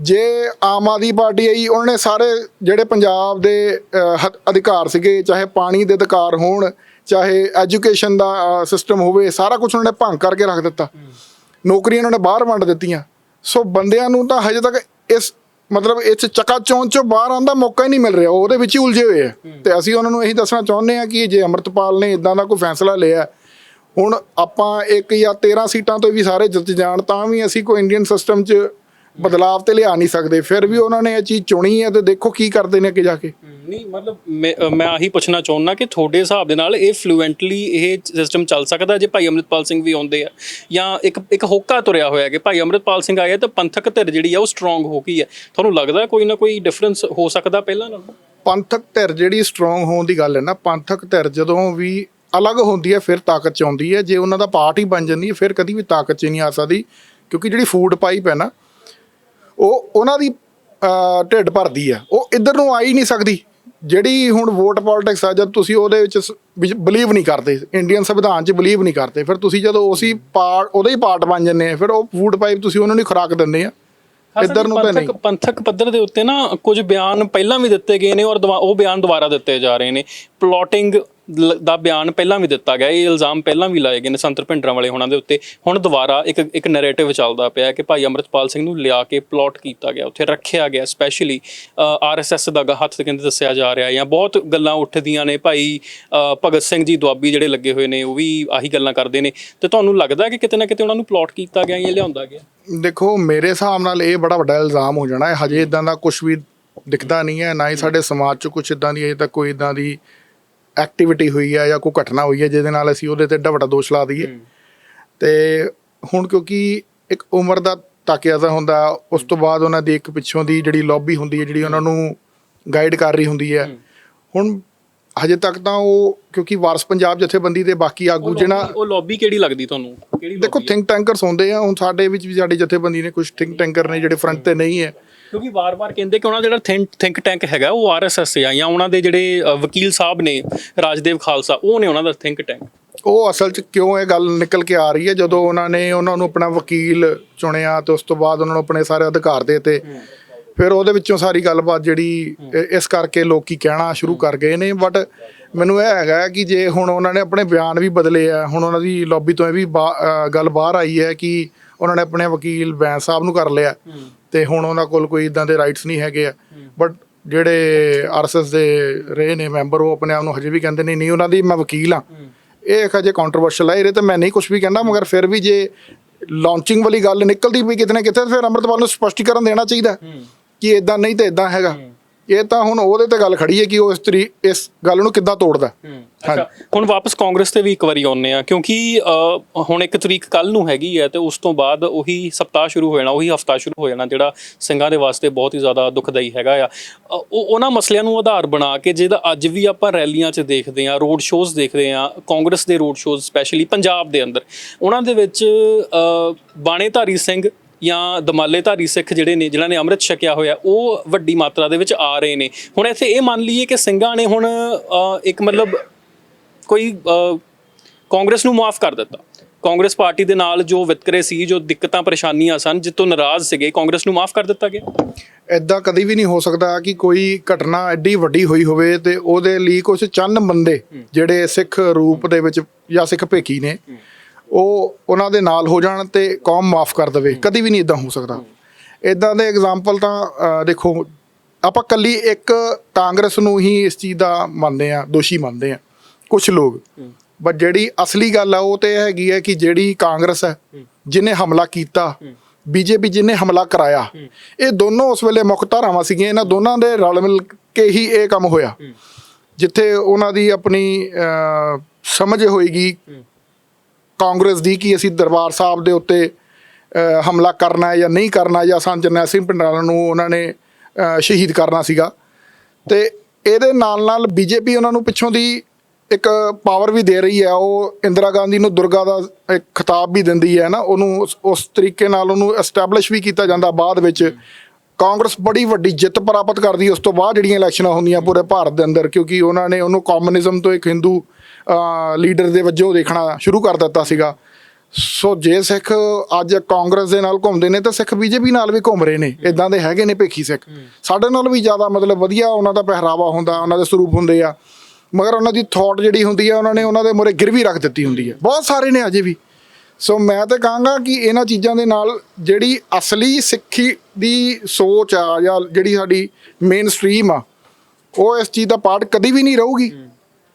ਜੇ ਆਮ ਆਦਮੀ ਪਾਰਟੀ ਆਈ ਉਹਨਾਂ ਨੇ ਸਾਰੇ ਜਿਹੜੇ ਪੰਜਾਬ ਦੇ ਅਧਿਕਾਰ ਸੀਗੇ ਚਾਹੇ ਪਾਣੀ ਦੇ ਅਧਿਕਾਰ ਹੋਣ ਚਾਹੇ ਐਜੂਕੇਸ਼ਨ ਦਾ ਸਿਸਟਮ ਹੋਵੇ ਸਾਰਾ ਕੁਝ ਉਹਨਾਂ ਨੇ ਭੰਗ ਕਰਕੇ ਰੱਖ ਦਿੱਤਾ। ਨੌਕਰੀਆਂ ਉਹਨਾਂ ਨੇ ਬਾਹਰ ਵੰਡ ਦਿੱਤੀਆਂ। ਸੋ ਬੰਦਿਆਂ ਨੂੰ ਤਾਂ ਹਜੇ ਤੱਕ ਇਸ ਮਤਲਬ ਇਸ ਚੱਕਾ ਚੌਂਚ ਚੋਂ ਬਾਹਰ ਆਉਣ ਦਾ ਮੌਕਾ ਹੀ ਨਹੀਂ ਮਿਲ ਰਿਹਾ ਉਹ ਉਹਦੇ ਵਿੱਚ ਹੀ ਉਲਝੇ ਹੋਏ ਆ। ਤੇ ਅਸੀਂ ਉਹਨਾਂ ਨੂੰ ਇਹੀ ਦੱਸਣਾ ਚਾਹੁੰਦੇ ਆ ਕਿ ਜੇ ਅਮਰਤਪਾਲ ਨੇ ਇਦਾਂ ਦਾ ਕੋਈ ਫੈਸਲਾ ਲਿਆ ਹੁਣ ਆਪਾਂ ਇੱਕ ਜਾਂ 13 ਸੀਟਾਂ ਤੋਂ ਵੀ ਸਾਰੇ ਜਿੱਤ ਜਾਣ ਤਾਂ ਵੀ ਅਸੀਂ ਕੋਈ ਇੰਡੀਅਨ ਸਿਸਟਮ 'ਚ ਬਦਲਾਵ ਤੇ ਲਿਆ ਨਹੀਂ ਸਕਦੇ। ਫਿਰ ਵੀ ਉਹਨਾਂ ਨੇ ਇਹ ਚੀਜ਼ ਚੁਣੀ ਹੈ ਤੇ ਦੇਖੋ ਕੀ ਕਰਦੇ ਨੇ ਅੱਗੇ ਜਾ ਕੇ। ਨਹੀਂ ਮਤਲਬ ਮੈਂ ਮੈਂ ਆਹੀ ਪੁੱਛਣਾ ਚਾਹੁੰਦਾ ਕਿ ਤੁਹਾਡੇ ਹਿਸਾਬ ਦੇ ਨਾਲ ਇਹ ਫਲੂਐਂਟਲੀ ਇਹ ਸਿਸਟਮ ਚੱਲ ਸਕਦਾ ਜੇ ਭਾਈ ਅੰਮ੍ਰਿਤਪਾਲ ਸਿੰਘ ਵੀ ਆਉਂਦੇ ਆ? ਜਾਂ ਇੱਕ ਇੱਕ ਹੋਕਾ ਤੁਰਿਆ ਹੋਇਆ ਕਿ ਭਾਈ ਅੰਮ੍ਰਿਤਪਾਲ ਸਿੰਘ ਆਏ ਆ ਤਾਂ ਪੰਥਕ ਧਿਰ ਜਿਹੜੀ ਆ ਉਹ ਸਟਰੋਂਗ ਹੋ ਗਈ ਹੈ ਤੁਹਾਨੂੰ ਲੱਗਦਾ ਕੋਈ ਨਾ ਕੋਈ ਡਿਫਰੈਂਸ ਹੋ ਸਕਦਾ ਪਹਿਲਾਂ ਨਾਲੋਂ? ਪੰਥਕ ਧਿਰ ਜਿਹੜੀ ਸਟਰੋਂਗ ਹੋਣ ਦੀ ਗੱਲ ਹੈ ਨਾ ਪੰਥਕ ਧਿਰ ਜਦੋਂ ਵੀ ਅਲੱਗ ਹੁੰਦੀ ਹੈ ਫਿਰ ਤਾਕਤ ਚ ਆਉਂਦੀ ਹੈ। ਜੇ ਉਹਨਾਂ ਦਾ ਪਾਰਟ ਹੀ ਬਣ ਜਾਂਦੀ ਹੈ ਫਿਰ ਕਦੀ ਵੀ ਤਾਕਤ ਚ ਨਹੀਂ ਆ ਸਕਦੀ। ਕਿਉਂਕਿ ਜਿਹੜੀ ਫੂਡ ਪਾਈਪ ਹੈ ਨਾ ਉਹ ਉਹਨਾਂ ਦੀ ਅਹ, ਢਿੱਡ ਭਰਦੀ ਆ ਉਹ ਇੱਧਰ ਨੂੰ ਆ ਹੀ ਨਹੀਂ ਸਕਦੀ। ਜਿਹੜੀ ਹੁਣ ਵੋਟ ਪੋਲਿਟਿਕਸ ਆ ਜਦ ਤੁਸੀਂ ਉਹਦੇ ਵਿੱਚ ਬਲੀਵ ਨਹੀਂ ਕਰਦੇ ਇੰਡੀਅਨ ਸੰਵਿਧਾਨ 'ਚ ਬਲੀਵ ਨਹੀਂ ਕਰਦੇ ਫਿਰ ਤੁਸੀਂ ਜਦੋਂ ਉਸੇ ਪਾਰਟ ਉਹਦੇ ਹੀ ਪਾਰਟ ਬਣ ਜੰਨੇ ਆ ਫਿਰ ਉਹ ਫੂਡ ਪਾਈਪ ਤੁਸੀਂ ਉਹਨਾਂ ਨੂੰ ਖੁਰਾਕ ਦਿੰਦੇ ਆ। ਇੱਧਰ ਨੂੰ ਤਾਂ ਨਹੀਂ। ਪੰਥਕ ਪੰਥਕ ਪੱਧਰ ਦੇ ਉੱਤੇ ਨਾ ਕੁਝ ਬਿਆਨ ਪਹਿਲਾਂ ਵੀ ਦਿੱਤੇ ਗਏ ਨੇ ਔਰ ਉਹ ਬਿਆਨ ਦੁਬਾਰਾ ਦਿੱਤੇ ਜਾ ਰਹੇ ਨੇ। ਪਲੋਟਿੰਗ ਦਾ ਬਿਆਨ ਪਹਿਲਾਂ ਵੀ ਦਿੱਤਾ ਗਿਆ, ਇਹ ਇਲਜ਼ਾਮ ਪਹਿਲਾਂ ਵੀ ਲਾਏ ਗਏ ਨੇ ਸੰਤਰ ਭਿੰਡਰਾਂ ਵਾਲੇ ਹੋਣਾ ਦੇ ਉੱਤੇ। ਹੁਣ ਦੁਬਾਰਾ ਇੱਕ ਇੱਕ ਨੈਰੇਟਿਵ ਚੱਲਦਾ ਪਿਆ ਕਿ ਭਾਈ ਅਮਰਤਪਾਲ ਸਿੰਘ ਨੂੰ ਲਿਆ ਕੇ ਪਲਾਟ ਕੀਤਾ ਗਿਆ, ਉੱਥੇ ਰੱਖਿਆ ਗਿਆ ਸਪੈਸ਼ਲੀ ਆਰਐਸਐਸ ਦਾ ਗ- ਹੱਥ ਕਹਿੰਦੇ ਦੱਸਿਆ ਜਾ ਰਿਹਾ ਜਾਂ ਬਹੁਤ ਗੱਲਾਂ ਉੱਠਦੀਆਂ ਨੇ ਭਾਈ ਭਗਤ ਸਿੰਘ ਜੀ, ਦੁਆਬੀ ਜਿਹੜੇ ਲੱਗੇ ਹੋਏ ਨੇ, ਉਹ ਵੀ ਆਹੀ ਗੱਲਾਂ ਕਰਦੇ ਨੇ। ਤੇ ਤੁਹਾਨੂੰ ਲੱਗਦਾ ਕਿ ਕਿਤੇ ਨਾ ਕਿਤੇ ਉਹਨਾਂ ਨੂੰ ਪਲਾਟ ਕੀਤਾ ਗਿਆ ਜਾਂ ਲਿਆਉਂਦਾ ਗਿਆ? ਦੇਖੋ, ਮੇਰੇ ਹਿਸਾਬ ਨਾਲ ਇਹ ਬੜਾ ਵੱਡਾ ਇਲਜ਼ਾਮ ਹੋ ਜਾਣਾ ਹੈ। ਹਜੇ ਇਦਾਂ ਦਾ ਕੁਝ ਵੀ ਦਿਖਦਾ ਨਹੀਂ ਹੈ। ਨਾ ਹੀ ਸਾਡੇ ਸਮਾਜ 'ਚ ਕੁਝ ਇਦਾਂ ਦੀ ਅਜੇ ਤੱਕ ਕੋਈ ਇਦਾਂ ਦੀ ਐਕਟੀਵਿਟੀ ਹੋਈ ਹੈ ਜਾਂ ਕੋਈ ਘਟਨਾ ਹੋਈ ਹੈ ਜਿਹਦੇ ਨਾਲ ਅਸੀਂ ਉਹਦੇ ਤੇ ਏਡਾ ਵੱਡਾ ਦੋਸ਼ ਲਾ ਦਈਏ। ਤੇ ਹੁਣ ਕਿਉਂਕਿ ਇੱਕ ਉਮਰ ਦਾ ਤਾਕਿਆਜ਼ਾ ਹੁੰਦਾ ਉਸ ਤੋਂ ਬਾਅਦ ਉਹਨਾਂ ਦੀ ਇੱਕ ਪਿੱਛੋਂ ਦੀ ਜਿਹੜੀ ਲੌਬੀ ਹੁੰਦੀ ਹੈ ਜਿਹੜੀ ਉਹਨਾਂ ਨੂੰ ਗਾਈਡ ਕਰ ਰਹੀ ਹੁੰਦੀ ਹੈ। ਹੁਣ ਹਜੇ ਤੱਕ ਤਾਂ ਉਹ ਕਿਉਂਕਿ ਵਾਰਸ ਪੰਜਾਬ ਜਥੇਬੰਦੀ ਦੇ ਬਾਕੀ ਆਗੂ ਜਿਹਨਾਂ ਉਹ ਲੌਬੀ ਕਿਹੜੀ ਲੱਗਦੀ ਤੁਹਾਨੂੰ? ਕਿਹੜੀ ਦੇਖੋ? ਥਿੰਕ ਟੈਂਕਰਸ ਹੁੰਦੇ ਆ ਹੁਣ ਸਾਡੇ ਵਿੱਚ ਵੀ ਸਾਡੀ ਜਥੇਬੰਦੀ ਨੇ ਕੁਝ ਥਿੰਕ ਟੈਂਕਰ ਨੇ ਜਿਹੜੇ ਫਰੰਟ ਤੇ ਨਹੀਂ ਹੈ। ਕਿਉਂਕਿ ਵਾਰ-ਵਾਰ ਕਹਿੰਦੇ ਕਿ ਉਹਨਾਂ ਦਾ ਜਿਹੜਾ ਥਿੰਕ ਟੈਂਕ ਹੈਗਾ ਉਹ ਆਰਐਸਐਸ ਆ ਜਾਂ ਉਹਨਾਂ ਦੇ ਜਿਹੜੇ ਅ, ਵਕੀਲ ਸਾਹਿਬ ਨੇ ਰਾਜਦੇਵ ਖਾਲਸਾ ਉਹ ਨੇ ਉਹਨਾਂ ਦਾ ਥਿੰਕ ਟੈਂਕ। ਉਹ ਅਸਲ 'ਚ ਕਿਉਂ ਇਹ ਗੱਲ ਨਿਕਲ ਕੇ ਆ ਰਹੀ ਹੈ? ਜਦੋਂ ਉਹਨਾਂ ਨੇ ਉਹਨਾਂ ਨੂੰ ਆਪਣਾ ਵਕੀਲ ਚੁਣਿਆ ਤੇ ਉਸ ਤੋਂ ਬਾਅਦ ਉਹਨਾਂ ਨੂੰ ਆਪਣੇ ਸਾਰੇ ਅਧਿਕਾਰ ਦੇਤੇ ਫਿਰ ਉਹਦੇ ਵਿੱਚੋਂ ਸਾਰੀ ਗੱਲਬਾਤ ਜਿਹੜੀ ਇ- ਇਸ ਕਰਕੇ ਲੋਕੀ ਕਹਿਣਾ ਸ਼ੁਰੂ ਕਰ ਗਏ ਨੇ ਬਟ ਮੈਨੂੰ ਇਹ ਹੈਗਾ ਕਿ ਜੇ ਹੁਣ ਉਹਨਾਂ ਨੇ ਆਪਣੇ ਬਿਆਨ ਵੀ ਬਦਲੇ ਆ ਹੁਣ ਉਹਨਾਂ ਦੀ ਲੌਬੀ ਤੋਂ ਇਹ ਵੀ ਬਾ- ਅ, ਗੱਲ ਬਾਹਰ ਆਈ ਹੈ ਕਿ ਉਹਨਾਂ ਨੇ ਆਪਣੇ ਵਕੀਲ ਬੈਂਸ ਸਾਹਿਬ ਨੂੰ ਕਰ ਲਿਆ। ਤੇ ਹੁਣ ਉਹਨਾਂ ਕੋਲ ਕੋਈ ਇਦਾਂ ਦੇ ਰਾਈਟਸ ਨਹੀਂ ਹੈਗੇ ਆ। ਬਟ ਜਿਹੜੇ ਆਰਐਸਐਸ ਦੇ ਰਹੇ ਨੇ ਮੈਂਬਰ ਉਹ ਆਪਣੇ ਆਪ ਨੂੰ ਹਜੇ ਵੀ ਕਹਿੰਦੇ ਨੇ ਨਹੀਂ ਉਹਨਾਂ ਦੀ ਮੈਂ ਵਕੀਲ ਆ ਇਹ ਇੱਕ ਅਜੇ ਕੰਟਰੋਵਰਸ਼ਲ ਹੈ ਇਹਦੇ ਤੇ ਮੈਂ ਨਹੀਂ ਕੁਝ ਵੀ ਕਹਿੰਦਾ ਮਗਰ ਫਿਰ ਵੀ ਜੇ ਲਾਂਚਿੰਗ ਵਾਲੀ ਗੱਲ ਨਿਕਲਦੀ ਪਈ ਕਿਤੇ ਨਾ ਕਿਤੇ ਫਿਰ ਅੰਮ੍ਰਿਤਪਾਲ ਨੂੰ ਸਪਸ਼ਟੀਕਰਨ ਦੇਣਾ ਚਾਹੀਦਾ। ਕਿ ਇਦਾਂ ਨਹੀਂ ਤੇ ਇਦਾਂ ਹੈਗਾ। ਇਹ ਤਾਂ ਹੁਣ ਉਹਦੇ ਤੇ ਗੱਲ ਖੜੀ ਹੈ ਕਿ ਉਹ ਇਸ ਤਰੀ ਇਸ ਗੱਲ ਨੂੰ ਕਿੱਦਾਂ ਤੋੜਦਾ। ਅੱਛਾ। ਹੁਣ ਵਾਪਸ ਕਾਂਗਰਸ ਤੇ ਵੀ ਇੱਕ ਵਾਰੀ ਆਉਂਦੇ ਆ ਕਿਉਂਕਿ ਹੁਣ ਇੱਕ ਤਰੀਕ ਕੱਲ ਨੂੰ ਹੈਗੀ ਹੈ ਤੇ ਉਸ ਤੋਂ ਬਾਅਦ ਉਹੀ ਸਪਤਾਹ ਸ਼ੁਰੂ ਹੋ ਜਾਣਾ ਉਹੀ ਹਫਤਾ ਸ਼ੁਰੂ ਹੋ ਜਾਣਾ ਜਿਹੜਾ ਸਿੰਘਾਂ ਦੇ ਵਾਸਤੇ ਬਹੁਤ ਹੀ ਜ਼ਿਆਦਾ ਦੁਖਦਾਈ ਹੈਗਾ ਆ। ਉਹ ਉਹਨਾਂ ਮਸਲਿਆਂ ਨੂੰ ਆਧਾਰ ਬਣਾ ਕੇ ਜਿਹਦਾ ਅੱਜ ਵੀ ਆਪਾਂ ਰੈਲੀਆਂ 'ਚ ਦੇਖਦੇ ਆ ਰੋਡ ਸ਼ੋਜ਼ ਦੇਖਦੇ ਆ ਕਾਂਗਰਸ ਦੇ ਰੋਡ ਸ਼ੋਜ਼ ਸਪੈਸ਼ਲੀ ਪੰਜਾਬ ਦੇ ਅੰਦਰ ਉਹਨਾਂ ਦੇ ਵਿੱਚ ਬਾਣੇਧਾਰੀ ਸਿੰਘ ਜਾਂ ਦਮਾਲੇਧਾਰੀ ਸਿੱਖ ਜਿਹੜੇ ਨੇ ਜਿਨ੍ਹਾਂ ਨੇ ਅੰਮ੍ਰਿਤ ਛਕਿਆ ਹੋਇਆ ਉਹ ਵੱਡੀ ਮਾਤਰਾ ਦੇ ਵਿੱਚ ਆ ਰਹੇ ਨੇ। ਹੁਣ ਇੱਥੇ ਇਹ ਮੰਨ ਲਈਏ ਕਿ ਸਿੰਘਾਂ ਨੇ ਹੁਣ ਇੱਕ ਮਤਲਬ ਕੋਈ ਕਾਂਗਰਸ ਨੂੰ ਮਾਫ ਕਰ ਦਿੱਤਾ। ਕਾਂਗਰਸ ਪਾਰਟੀ ਦੇ ਨਾਲ ਜੋ ਵਿਤਕਰੇ ਸੀ ਜੋ ਦਿੱਕਤਾਂ ਪਰੇਸ਼ਾਨੀਆਂ ਸਨ ਜਿੱਤੋਂ ਨਾਰਾਜ਼ ਸੀਗੇ ਕਾਂਗਰਸ ਨੂੰ ਮਾਫ ਕਰ ਦਿੱਤਾ ਗਿਆ। ਐਦਾਂ ਕਦੀ ਵੀ ਨਹੀਂ ਹੋ ਸਕਦਾ ਕਿ ਕੋਈ ਘਟਨਾ ਐਡੀ ਵੱਡੀ ਹੋਈ ਹੋਵੇ ਤੇ ਉਹਦੇ ਲਈ ਕੁਝ ਚੰਨ ਬੰਦੇ ਜਿਹੜੇ ਸਿੱਖ ਰੂਪ ਦੇ ਵਿੱਚ ਜਾਂ ਸਿੱਖ ਭੇਖੀ ਨੇ ਉਹ ਉਹਨਾਂ ਦੇ ਨਾਲ ਹੋ ਜਾਣ ਤੇ ਕੌਮ ਮਾਫ ਕਰ ਦੇਵੇ। ਕਦੀ ਵੀ ਨਹੀਂ ਇਦਾਂ ਹੋ ਸਕਦਾ। ਇਦਾਂ ਦੇ ਐਗਜ਼ਾਮਪਲ ਤਾਂ ਦੇਖੋ ਆਪਾਂ ਕੱਲੀ ਇੱਕ ਕਾਂਗਰਸ ਨੂੰ ਹੀ ਇਸ ਚੀਜ਼ ਦਾ ਮੰਨਦੇ ਆ ਦੋਸ਼ੀ ਮੰਨਦੇ ਆ ਕੁਝ ਲੋਕ। ਬਟ ਜਿਹੜੀ ਅਸਲੀ ਗੱਲ ਆ ਉਹ ਤੇ ਹੈਗੀ ਹੈ ਕਿ ਜਿਹੜੀ ਕਾਂਗਰਸ ਹੈ ਜਿਹਨੇ ਹਮਲਾ ਕੀਤਾ ਬੀਜੇਪੀ ਜਿਹਨੇ ਹਮਲਾ ਕਰਾਇਆ ਇਹ ਦੋਨੋਂ ਉਸ ਵੇਲੇ ਮੁੱਖ ਧਾਰਾਵਾਂ ਸੀਗੀਆਂ। ਇਹਨਾਂ ਦੋਨਾਂ ਦੇ ਰਲ ਮਿਲ ਕੇ ਹੀ ਇਹ ਕੰਮ ਹੋਇਆ। ਜਿੱਥੇ ਉਹਨਾਂ ਦੀ ਆਪਣੀ ਸਮਝ ਹੋਏਗੀ ਕਾਂਗਰਸ ਦੀ ਕਿ ਅਸੀਂ ਦਰਬਾਰ ਸਾਹਿਬ ਦੇ ਉੱਤੇ ਹਮਲਾ ਕਰਨਾ ਹੈ ਜਾਂ ਨਹੀਂ ਕਰਨਾ ਜਾਂ ਸੰਤ ਜਰਨੈਲ ਸਿੰਘ ਭੰਡਾਰਾ ਨੂੰ ਉਹਨਾਂ ਨੇ ਸ਼ਹੀਦ ਕਰਨਾ ਸੀਗਾ। ਤੇ ਇਹਦੇ ਨਾਲ ਨਾਲ ਬੀਜੇਪੀ ਉਹਨਾਂ ਨੂੰ ਪਿੱਛੋਂ ਦੀ ਇੱਕ ਪਾਵਰ ਵੀ ਦੇ ਰਹੀ ਹੈ। ਉਹ ਇੰਦਰਾ ਗਾਂਧੀ ਨੂੰ ਦੁਰਗਾ ਦਾ ਇੱਕ ਖਿਤਾਬ ਵੀ ਦਿੰਦੀ ਹੈ ਨਾ, ਉਹਨੂੰ ਉਸ- ਉਸ ਤਰੀਕੇ ਨਾਲ ਉਹਨੂੰ ਐਸਟੈਬਲਿਸ਼ ਵੀ ਕੀਤਾ ਜਾਂਦਾ ਬਾਅਦ ਵਿੱਚ। ਕਾਂਗਰਸ ਬੜੀ ਵੱਡੀ ਜਿੱਤ ਪ੍ਰਾਪਤ ਕਰਦੀ ਉਸ ਤੋਂ ਬਾਅਦ ਜਿਹੜੀਆਂ ਇਲੈਕਸ਼ਨਾਂ ਹੁੰਦੀਆਂ ਪੂਰੇ ਭਾਰਤ ਦੇ ਅੰਦਰ, ਕਿਉਂਕਿ ਉਹਨਾਂ ਨੇ ਉਹਨੂੰ ਕਮਿਊਨਿਜ਼ਮ ਤੋਂ ਇੱਕ ਹਿੰਦੂ ਲੀਡਰ ਦੇ ਵਜੋਂ ਦੇਖਣਾ ਸ਼ੁਰੂ ਕਰ ਦਿੱਤਾ ਸੀਗਾ। ਸੋ ਜੇ ਸਿੱਖ ਅੱਜ ਕਾਂਗਰਸ ਦੇ ਨਾਲ ਘੁੰਮਦੇ ਨੇ ਤਾਂ ਸਿੱਖ ਬੀਜੇਪੀ ਨਾਲ ਵੀ ਘੁੰਮ ਰਹੇ ਨੇ। ਇਦਾਂ ਦੇ ਹੈਗੇ ਨੇ ਭੇਖੀ ਸਿੱਖ। ਸਾਡੇ ਨਾਲ ਵੀ ਜ਼ਿਆਦਾ ਮਤਲਬ ਵਧੀਆ ਉਹਨਾਂ ਦਾ ਪਹਿਰਾਵਾ ਹੁੰਦਾ ਉਹਨਾਂ ਦੇ ਸਰੂਪ ਹੁੰਦੇ ਆ। ਮਗਰ ਉਹਨਾਂ ਦੀ ਥਾਟ ਜਿਹੜੀ ਹੁੰਦੀ ਆ ਉਹਨਾਂ ਨੇ ਉਹਨਾਂ ਦੇ ਮੂਹਰੇ ਗਿਰਵੀ ਰੱਖ ਦਿੱਤੀ ਹੁੰਦੀ ਹੈ ਬਹੁਤ ਸਾਰੇ ਨੇ ਅਜੇ ਵੀ। ਸੋ ਮੈਂ ਤਾਂ ਕਹਾਂਗਾ ਕਿ ਇਹਨਾਂ ਚੀਜ਼ਾਂ ਦੇ ਨਾਲ ਜਿਹੜੀ ਅਸਲੀ ਸਿੱਖੀ ਦੀ ਸੋਚ ਆ ਜਾਂ ਜਿਹੜੀ ਸਾਡੀ ਮੇਨ ਸਟ੍ਰੀਮ ਆ ਉਹ ਇਸ ਚੀਜ਼ ਦਾ ਪਾਰਟ ਕਦੀ ਵੀ ਨਹੀਂ ਰਹੂਗੀ।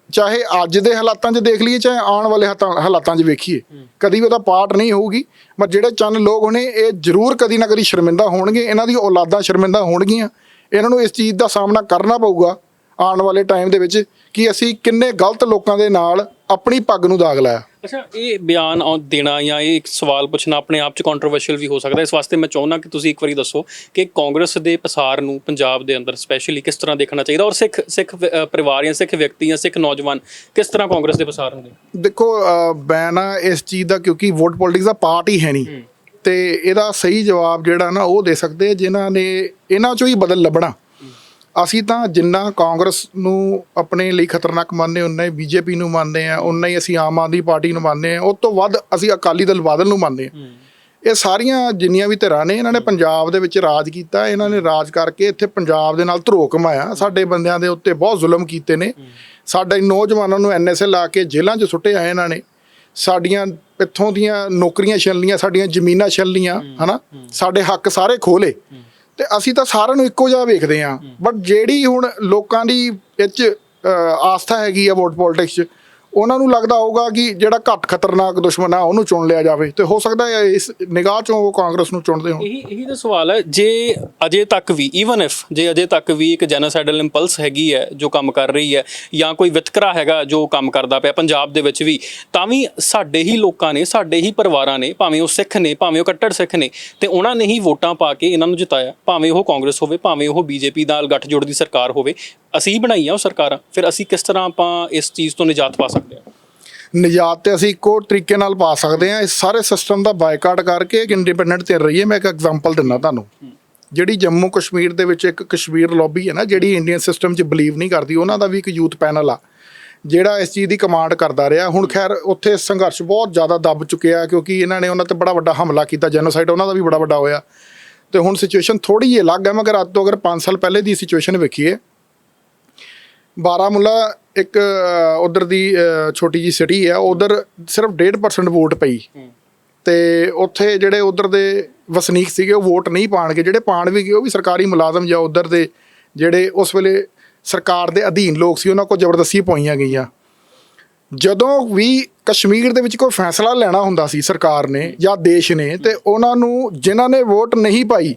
ਚਾਹੇ ਅੱਜ ਦੇ ਹਾਲਾਤਾਂ 'ਚ ਦੇਖ ਲਈਏ ਚਾਹੇ ਆਉਣ ਵਾਲੇ ਹਾਲਾਤਾਂ 'ਚ ਵੇਖੀਏ ਕਦੀ ਵੀ ਉਹਦਾ ਪਾਰਟ ਨਹੀਂ ਹੋਊਗੀ ਪਰ ਜਿਹੜੇ ਚੰਦ ਲੋਕ ਹੋਣੇ ਇਹ ਜ਼ਰੂਰ ਕਦੀ ਨਾ ਕਦੀ ਸ਼ਰਮਿੰਦਾ ਹੋਣਗੇ ਇਹਨਾਂ ਦੀ ਔਲਾਦਾਂ ਸ਼ਰਮਿੰਦਾ ਹੋਣਗੀਆਂ। ਇਹਨਾਂ ਨੂੰ ਇਸ ਚੀਜ਼ ਦਾ ਸਾਹਮਣਾ ਕਰਨਾ ਪਊਗਾ ਆਉਣ ਵਾਲੇ ਟਾਈਮ ਦੇ ਵਿੱਚ। ਕਿ ਅਸੀਂ ਕਿੰਨੇ ਗਲਤ ਲੋਕਾਂ ਦੇ ਨਾਲ ਆਪਣੀ ਪੱਗ ਨੂੰ ਦਾਗ ਲਾਇਆ। ਅੱਛਾ ਇਹ ਬਿਆਨ ਦੇਣਾ ਜਾਂ ਇਹ ਇੱਕ ਸਵਾਲ ਪੁੱਛਣਾ ਆਪਣੇ ਆਪ ਚ ਕੰਟਰੋਵਰਸ਼ੀਅਲ ਵੀ ਹੋ ਸਕਦਾ। ਇਸ ਵਾਸਤੇ ਮੈਂ ਚਾਹੁੰਦਾ ਕਿ ਤੁਸੀਂ ਇੱਕ ਵਾਰੀ ਦੱਸੋ ਕਿ ਕਾਂਗਰਸ ਦੇ ਪਸਾਰ ਨੂੰ ਪੰਜਾਬ ਦੇ ਅੰਦਰ ਸਪੈਸ਼ਲੀ ਕਿਸ ਤਰ੍ਹਾਂ ਦੇਖਣਾ ਚਾਹੀਦਾ ਔਰ ਸਿੱਖ ਸਿੱਖ ਪਰਿਵਾਰ ਜਾਂ ਸਿੱਖ ਵਿਅਕਤੀ ਜਾਂ ਸਿੱਖ ਨੌਜਵਾਨ ਕਿਸ ਤਰ੍ਹਾਂ ਕਾਂਗਰਸ ਦੇ ਪਸਾਰ ਨੂੰ ਦੇਖੋ ਅਹ, ਮੈਂ ਨਾ ਇਸ ਚੀਜ਼ ਦਾ ਕਿਉਂਕਿ ਵੋਟ ਪੋਲਿਟਿਕਸ ਦਾ ਪਾਰਟ ਹੀ ਹੈ ਨਹੀਂ। ਤੇ ਇਹਦਾ ਸਹੀ ਜਵਾਬ ਜਿਹੜਾ ਨਾ ਉਹ ਦੇ ਸਕਦੇ ਆ ਜਿਨ੍ਹਾਂ ਨੇ ਇਹਨਾਂ ਚੋਂ ਹੀ ਬਦਲ ਲੱਭਣਾ। ਅਸੀਂ ਤਾਂ ਜਿੰਨਾ ਕਾਂਗਰਸ ਨੂੰ ਆਪਣੇ ਲਈ ਖਤਰਨਾਕ ਮੰਨਦੇ ਉਨਾ ਹੀ ਬੀਜੇਪੀ ਨੂੰ ਮੰਨਦੇ ਆ ਉਨਾ ਹੀ ਅਸੀਂ ਆਮ ਆਦਮੀ ਪਾਰਟੀ ਨੂੰ ਮੰਨਦੇ ਆ ਉਸ ਤੋਂ ਵੱਧ ਅਸੀਂ ਅਕਾਲੀ ਦਲ ਬਾਦਲ ਨੂੰ ਮੰਨਦੇ ਆ ਇਹ ਸਾਰੀਆਂ ਜਿੰਨੀਆਂ ਵੀ ਧਿਰਾਂ ਨੇ ਇਹਨਾਂ ਨੇ ਪੰਜਾਬ ਦੇ ਵਿੱਚ ਰਾਜ ਕੀਤਾ ਇਹਨਾਂ ਨੇ ਰਾਜ ਕਰਕੇ ਇੱਥੇ ਪੰਜਾਬ ਦੇ ਨਾਲ ਧਰੋ ਕਮਾਇਆ। ਸਾਡੇ ਬੰਦਿਆਂ ਦੇ ਉੱਤੇ ਬਹੁਤ ਜ਼ੁਲਮ ਕੀਤੇ ਨੇ। ਸਾਡੇ ਨੌਜਵਾਨਾਂ ਨੂੰ ਐਨਐਸਏ ਲਾ ਕੇ ਜੇਲ੍ਹਾਂ 'ਚ ਸੁੱਟੇ ਆਏ ਇਹਨਾਂ ਨੇ। ਸਾਡੀਆਂ ਇੱਥੋਂ ਦੀਆਂ ਨੌਕਰੀਆਂ ਛਿਨ ਲਈਆਂ ਸਾਡੀਆਂ ਜ਼ਮੀਨਾਂ ਛਿਨ ਲਈਆਂ ਹਨਾ? ਸਾਡੇ ਹੱਕ ਸਾਰੇ ਖੋਲੇ ਤੇ ਅਸੀਂ ਤਾਂ ਸਾਰਿਆਂ ਨੂੰ ਇੱਕੋ ਜਿਹਾ ਵੇਖਦੇ ਆ ਬਟ ਜਿਹੜੀ ਹੁਣ ਲੋਕਾਂ ਦੀ ਇਹ 'ਚ ਅ, ਆਸਥਾ ਹੈਗੀ ਆ ਵੋਟ ਪੋਲਿਟਿਕਸ 'ਚ ਉਹਨਾਂ ਨੂੰ ਲੱਗਦਾ ਹੋਊਗਾ ਕਿ ਜਿਹੜਾ ਘੱਟ ਖਤਰਨਾਕ ਦੁਸ਼ਮਣ ਆ, ਉਹਨੂੰ ਚੁਣ ਲਿਆ ਜਾਵੇ। ਤੇ ਹੋ ਸਕਦਾ ਹੈ ਇਸ ਨਿਗਾਹ 'ਚੋਂ ਉਹ ਕਾਂਗਰਸ ਨੂੰ ਚੁਣਦੇ ਹੋਣ। ਇਹੀ ਇਹੀ ਤਾਂ ਸਵਾਲ ਹੈ, ਜੇ ਅਜੇ ਤੱਕ ਵੀ ਈਵਨ ਇਫ ਜੇ ਅਜੇ ਤੱਕ ਵੀ ਇੱਕ ਜੈਨੋਸਾਈਡਲ ਇੰਪਲਸ ਹੈਗੀ ਹੈ, ਜੋ ਕੰਮ ਕਰ ਰਹੀ ਹੈ, ਜਾਂ ਕੋਈ ਵਿਤਕਰਾ ਹੈਗਾ, ਜੋ ਕੰਮ ਕਰਦਾ ਪਿਆ ਪੰਜਾਬ ਦੇ ਵਿੱਚ ਵੀ, ਤਾਂ ਵੀ ਸਾਡੇ ਹੀ ਲੋਕਾਂ ਨੇ, ਸਾਡੇ ਹੀ ਪਰਿਵਾਰਾਂ ਨੇ, ਭਾਵੇਂ ਉਹ ਸਿੱਖ ਨੇ, ਭਾਵੇਂ ਉਹ ਕੱਟੜ ਸਿੱਖ ਨੇ, ਤੇ ਉਹਨਾਂ ਨੇ ਹੀ ਵੋਟਾਂ ਪਾ ਕੇ ਇਹਨਾਂ ਨੂੰ ਜਿਤਾਇਆ। ਭਾਵੇਂ ਉਹ ਕਾਂਗਰਸ ਹੋਵੇ, ਭਾਵੇਂ ਉਹ ਬੀਜੇਪੀ ਨਾਲ ਗੱਠਜੋੜ ਦੀ ਸਰਕਾਰ ਹੋਵੇ ਅਸੀਂ ਹੀ ਬਣਾਈਆਂ ਉਹ ਸਰਕਾਰਾਂ ਫਿਰ ਅਸੀਂ ਕਿਸ ਤਰ੍ਹਾਂ ਆਪਾਂ ਇਸ ਚੀਜ਼ ਤੋਂ ਨਿਜਾਤ ਪਾ ਸਕਦੇ ਹਾਂ ਨਿਜਾਤ ਤੇ ਅਸੀਂ ਇੱਕੋ ਤਰੀਕੇ ਨਾਲ ਪਾ ਸਕਦੇ ਹਾਂ ਇਸ ਸਾਰੇ ਸਿਸਟਮ ਦਾ ਬਾਈਕਾਟ ਕਰਕੇ ਇੱਕ ਇੰਡੀਪੈਂਡੈਂਟ ਧਿਰ ਰਹੀ ਹੈ ਮੈਂ ਇੱਕ ਐਗਜ਼ਾਮਪਲ ਦਿੰਦਾ ਤੁਹਾਨੂੰ। ਜਿਹੜੀ ਜੰਮੂ ਕਸ਼ਮੀਰ ਦੇ ਵਿੱਚ ਇੱਕ ਕਸ਼ਮੀਰ ਲੌਬੀ ਹੈ ਨਾ ਜਿਹੜੀ ਇੰਡੀਅਨ ਸਿਸਟਮ 'ਚ ਬਲੀਵ ਨਹੀਂ ਕਰਦੀ ਉਹਨਾਂ ਦਾ ਵੀ ਇੱਕ ਯੂਥ ਪੈਨਲ ਆ ਜਿਹੜਾ ਇਸ ਚੀਜ਼ ਦੀ ਕਮਾਂਡ ਕਰਦਾ ਰਿਹਾ। ਹੁਣ ਖੈਰ ਉੱਥੇ ਸੰਘਰਸ਼ ਬਹੁਤ ਜ਼ਿਆਦਾ ਦੱਬ ਚੁੱਕਿਆ ਕਿਉਂਕਿ ਇਹਨਾਂ ਨੇ ਉਹਨਾਂ ਤੇ ਬੜਾ ਵੱਡਾ ਹਮਲਾ ਕੀਤਾ ਜੈਨੋਸਾਈਡ ਉਹਨਾਂ ਦਾ ਵੀ ਬੜਾ ਵੱਡਾ ਹੋਇਆ। ਤੇ ਹੁਣ ਸਿਚੁਏਸ਼ਨ ਥੋੜੀ ਜਿਹੀ ਅਲੱਗ ਹੈ ਮਗਰ ਅੱਜ ਤੋਂ ਅਗਰ 5 ਸਾਲ ਪਹਿਲੇ ਦੀ ਸਿਚੁਏਸ਼ਨ ਵੇਖੀਏ ਬਾਰਾਮੂਲਾ ਇੱਕ ਉਧਰ ਦੀ ਛੋਟੀ ਜੀ ਸਿਟੀ ਹੈ ਉਧਰ ਸਿਰਫ 1.5% ਵੋਟ ਪਈ। ਤੇ ਉੱਥੇ ਜਿਹੜੇ ਉਧਰ ਦੇ ਵਸਨੀਕ ਸੀਗੇ ਉਹ ਵੋਟ ਨਹੀਂ ਪਾਣਗੇ। ਜਿਹੜੇ ਪਾਣ ਵੀ ਗਏ ਉਹ ਵੀ ਸਰਕਾਰੀ ਮੁਲਾਜ਼ਮ ਜਾਂ ਉਧਰ ਦੇ ਜਿਹੜੇ ਉਸ ਵੇਲੇ ਸਰਕਾਰ ਦੇ ਅਧੀਨ ਲੋਕ ਸੀ ਉਹਨਾਂ ਕੋਲ ਜ਼ਬਰਦਸਤੀ ਪਾਈਆਂ ਗਈਆਂ। ਜਦੋਂ ਵੀ ਕਸ਼ਮੀਰ ਦੇ ਵਿੱਚ ਕੋਈ ਫੈਸਲਾ ਲੈਣਾ ਹੁੰਦਾ ਸੀ ਸਰਕਾਰ ਨੇ ਜਾਂ ਦੇਸ਼ ਨੇ ਤੇ ਉਹਨਾਂ ਨੂੰ ਜਿਨ੍ਹਾਂ ਨੇ ਵੋਟ ਨਹੀਂ ਪਾਈ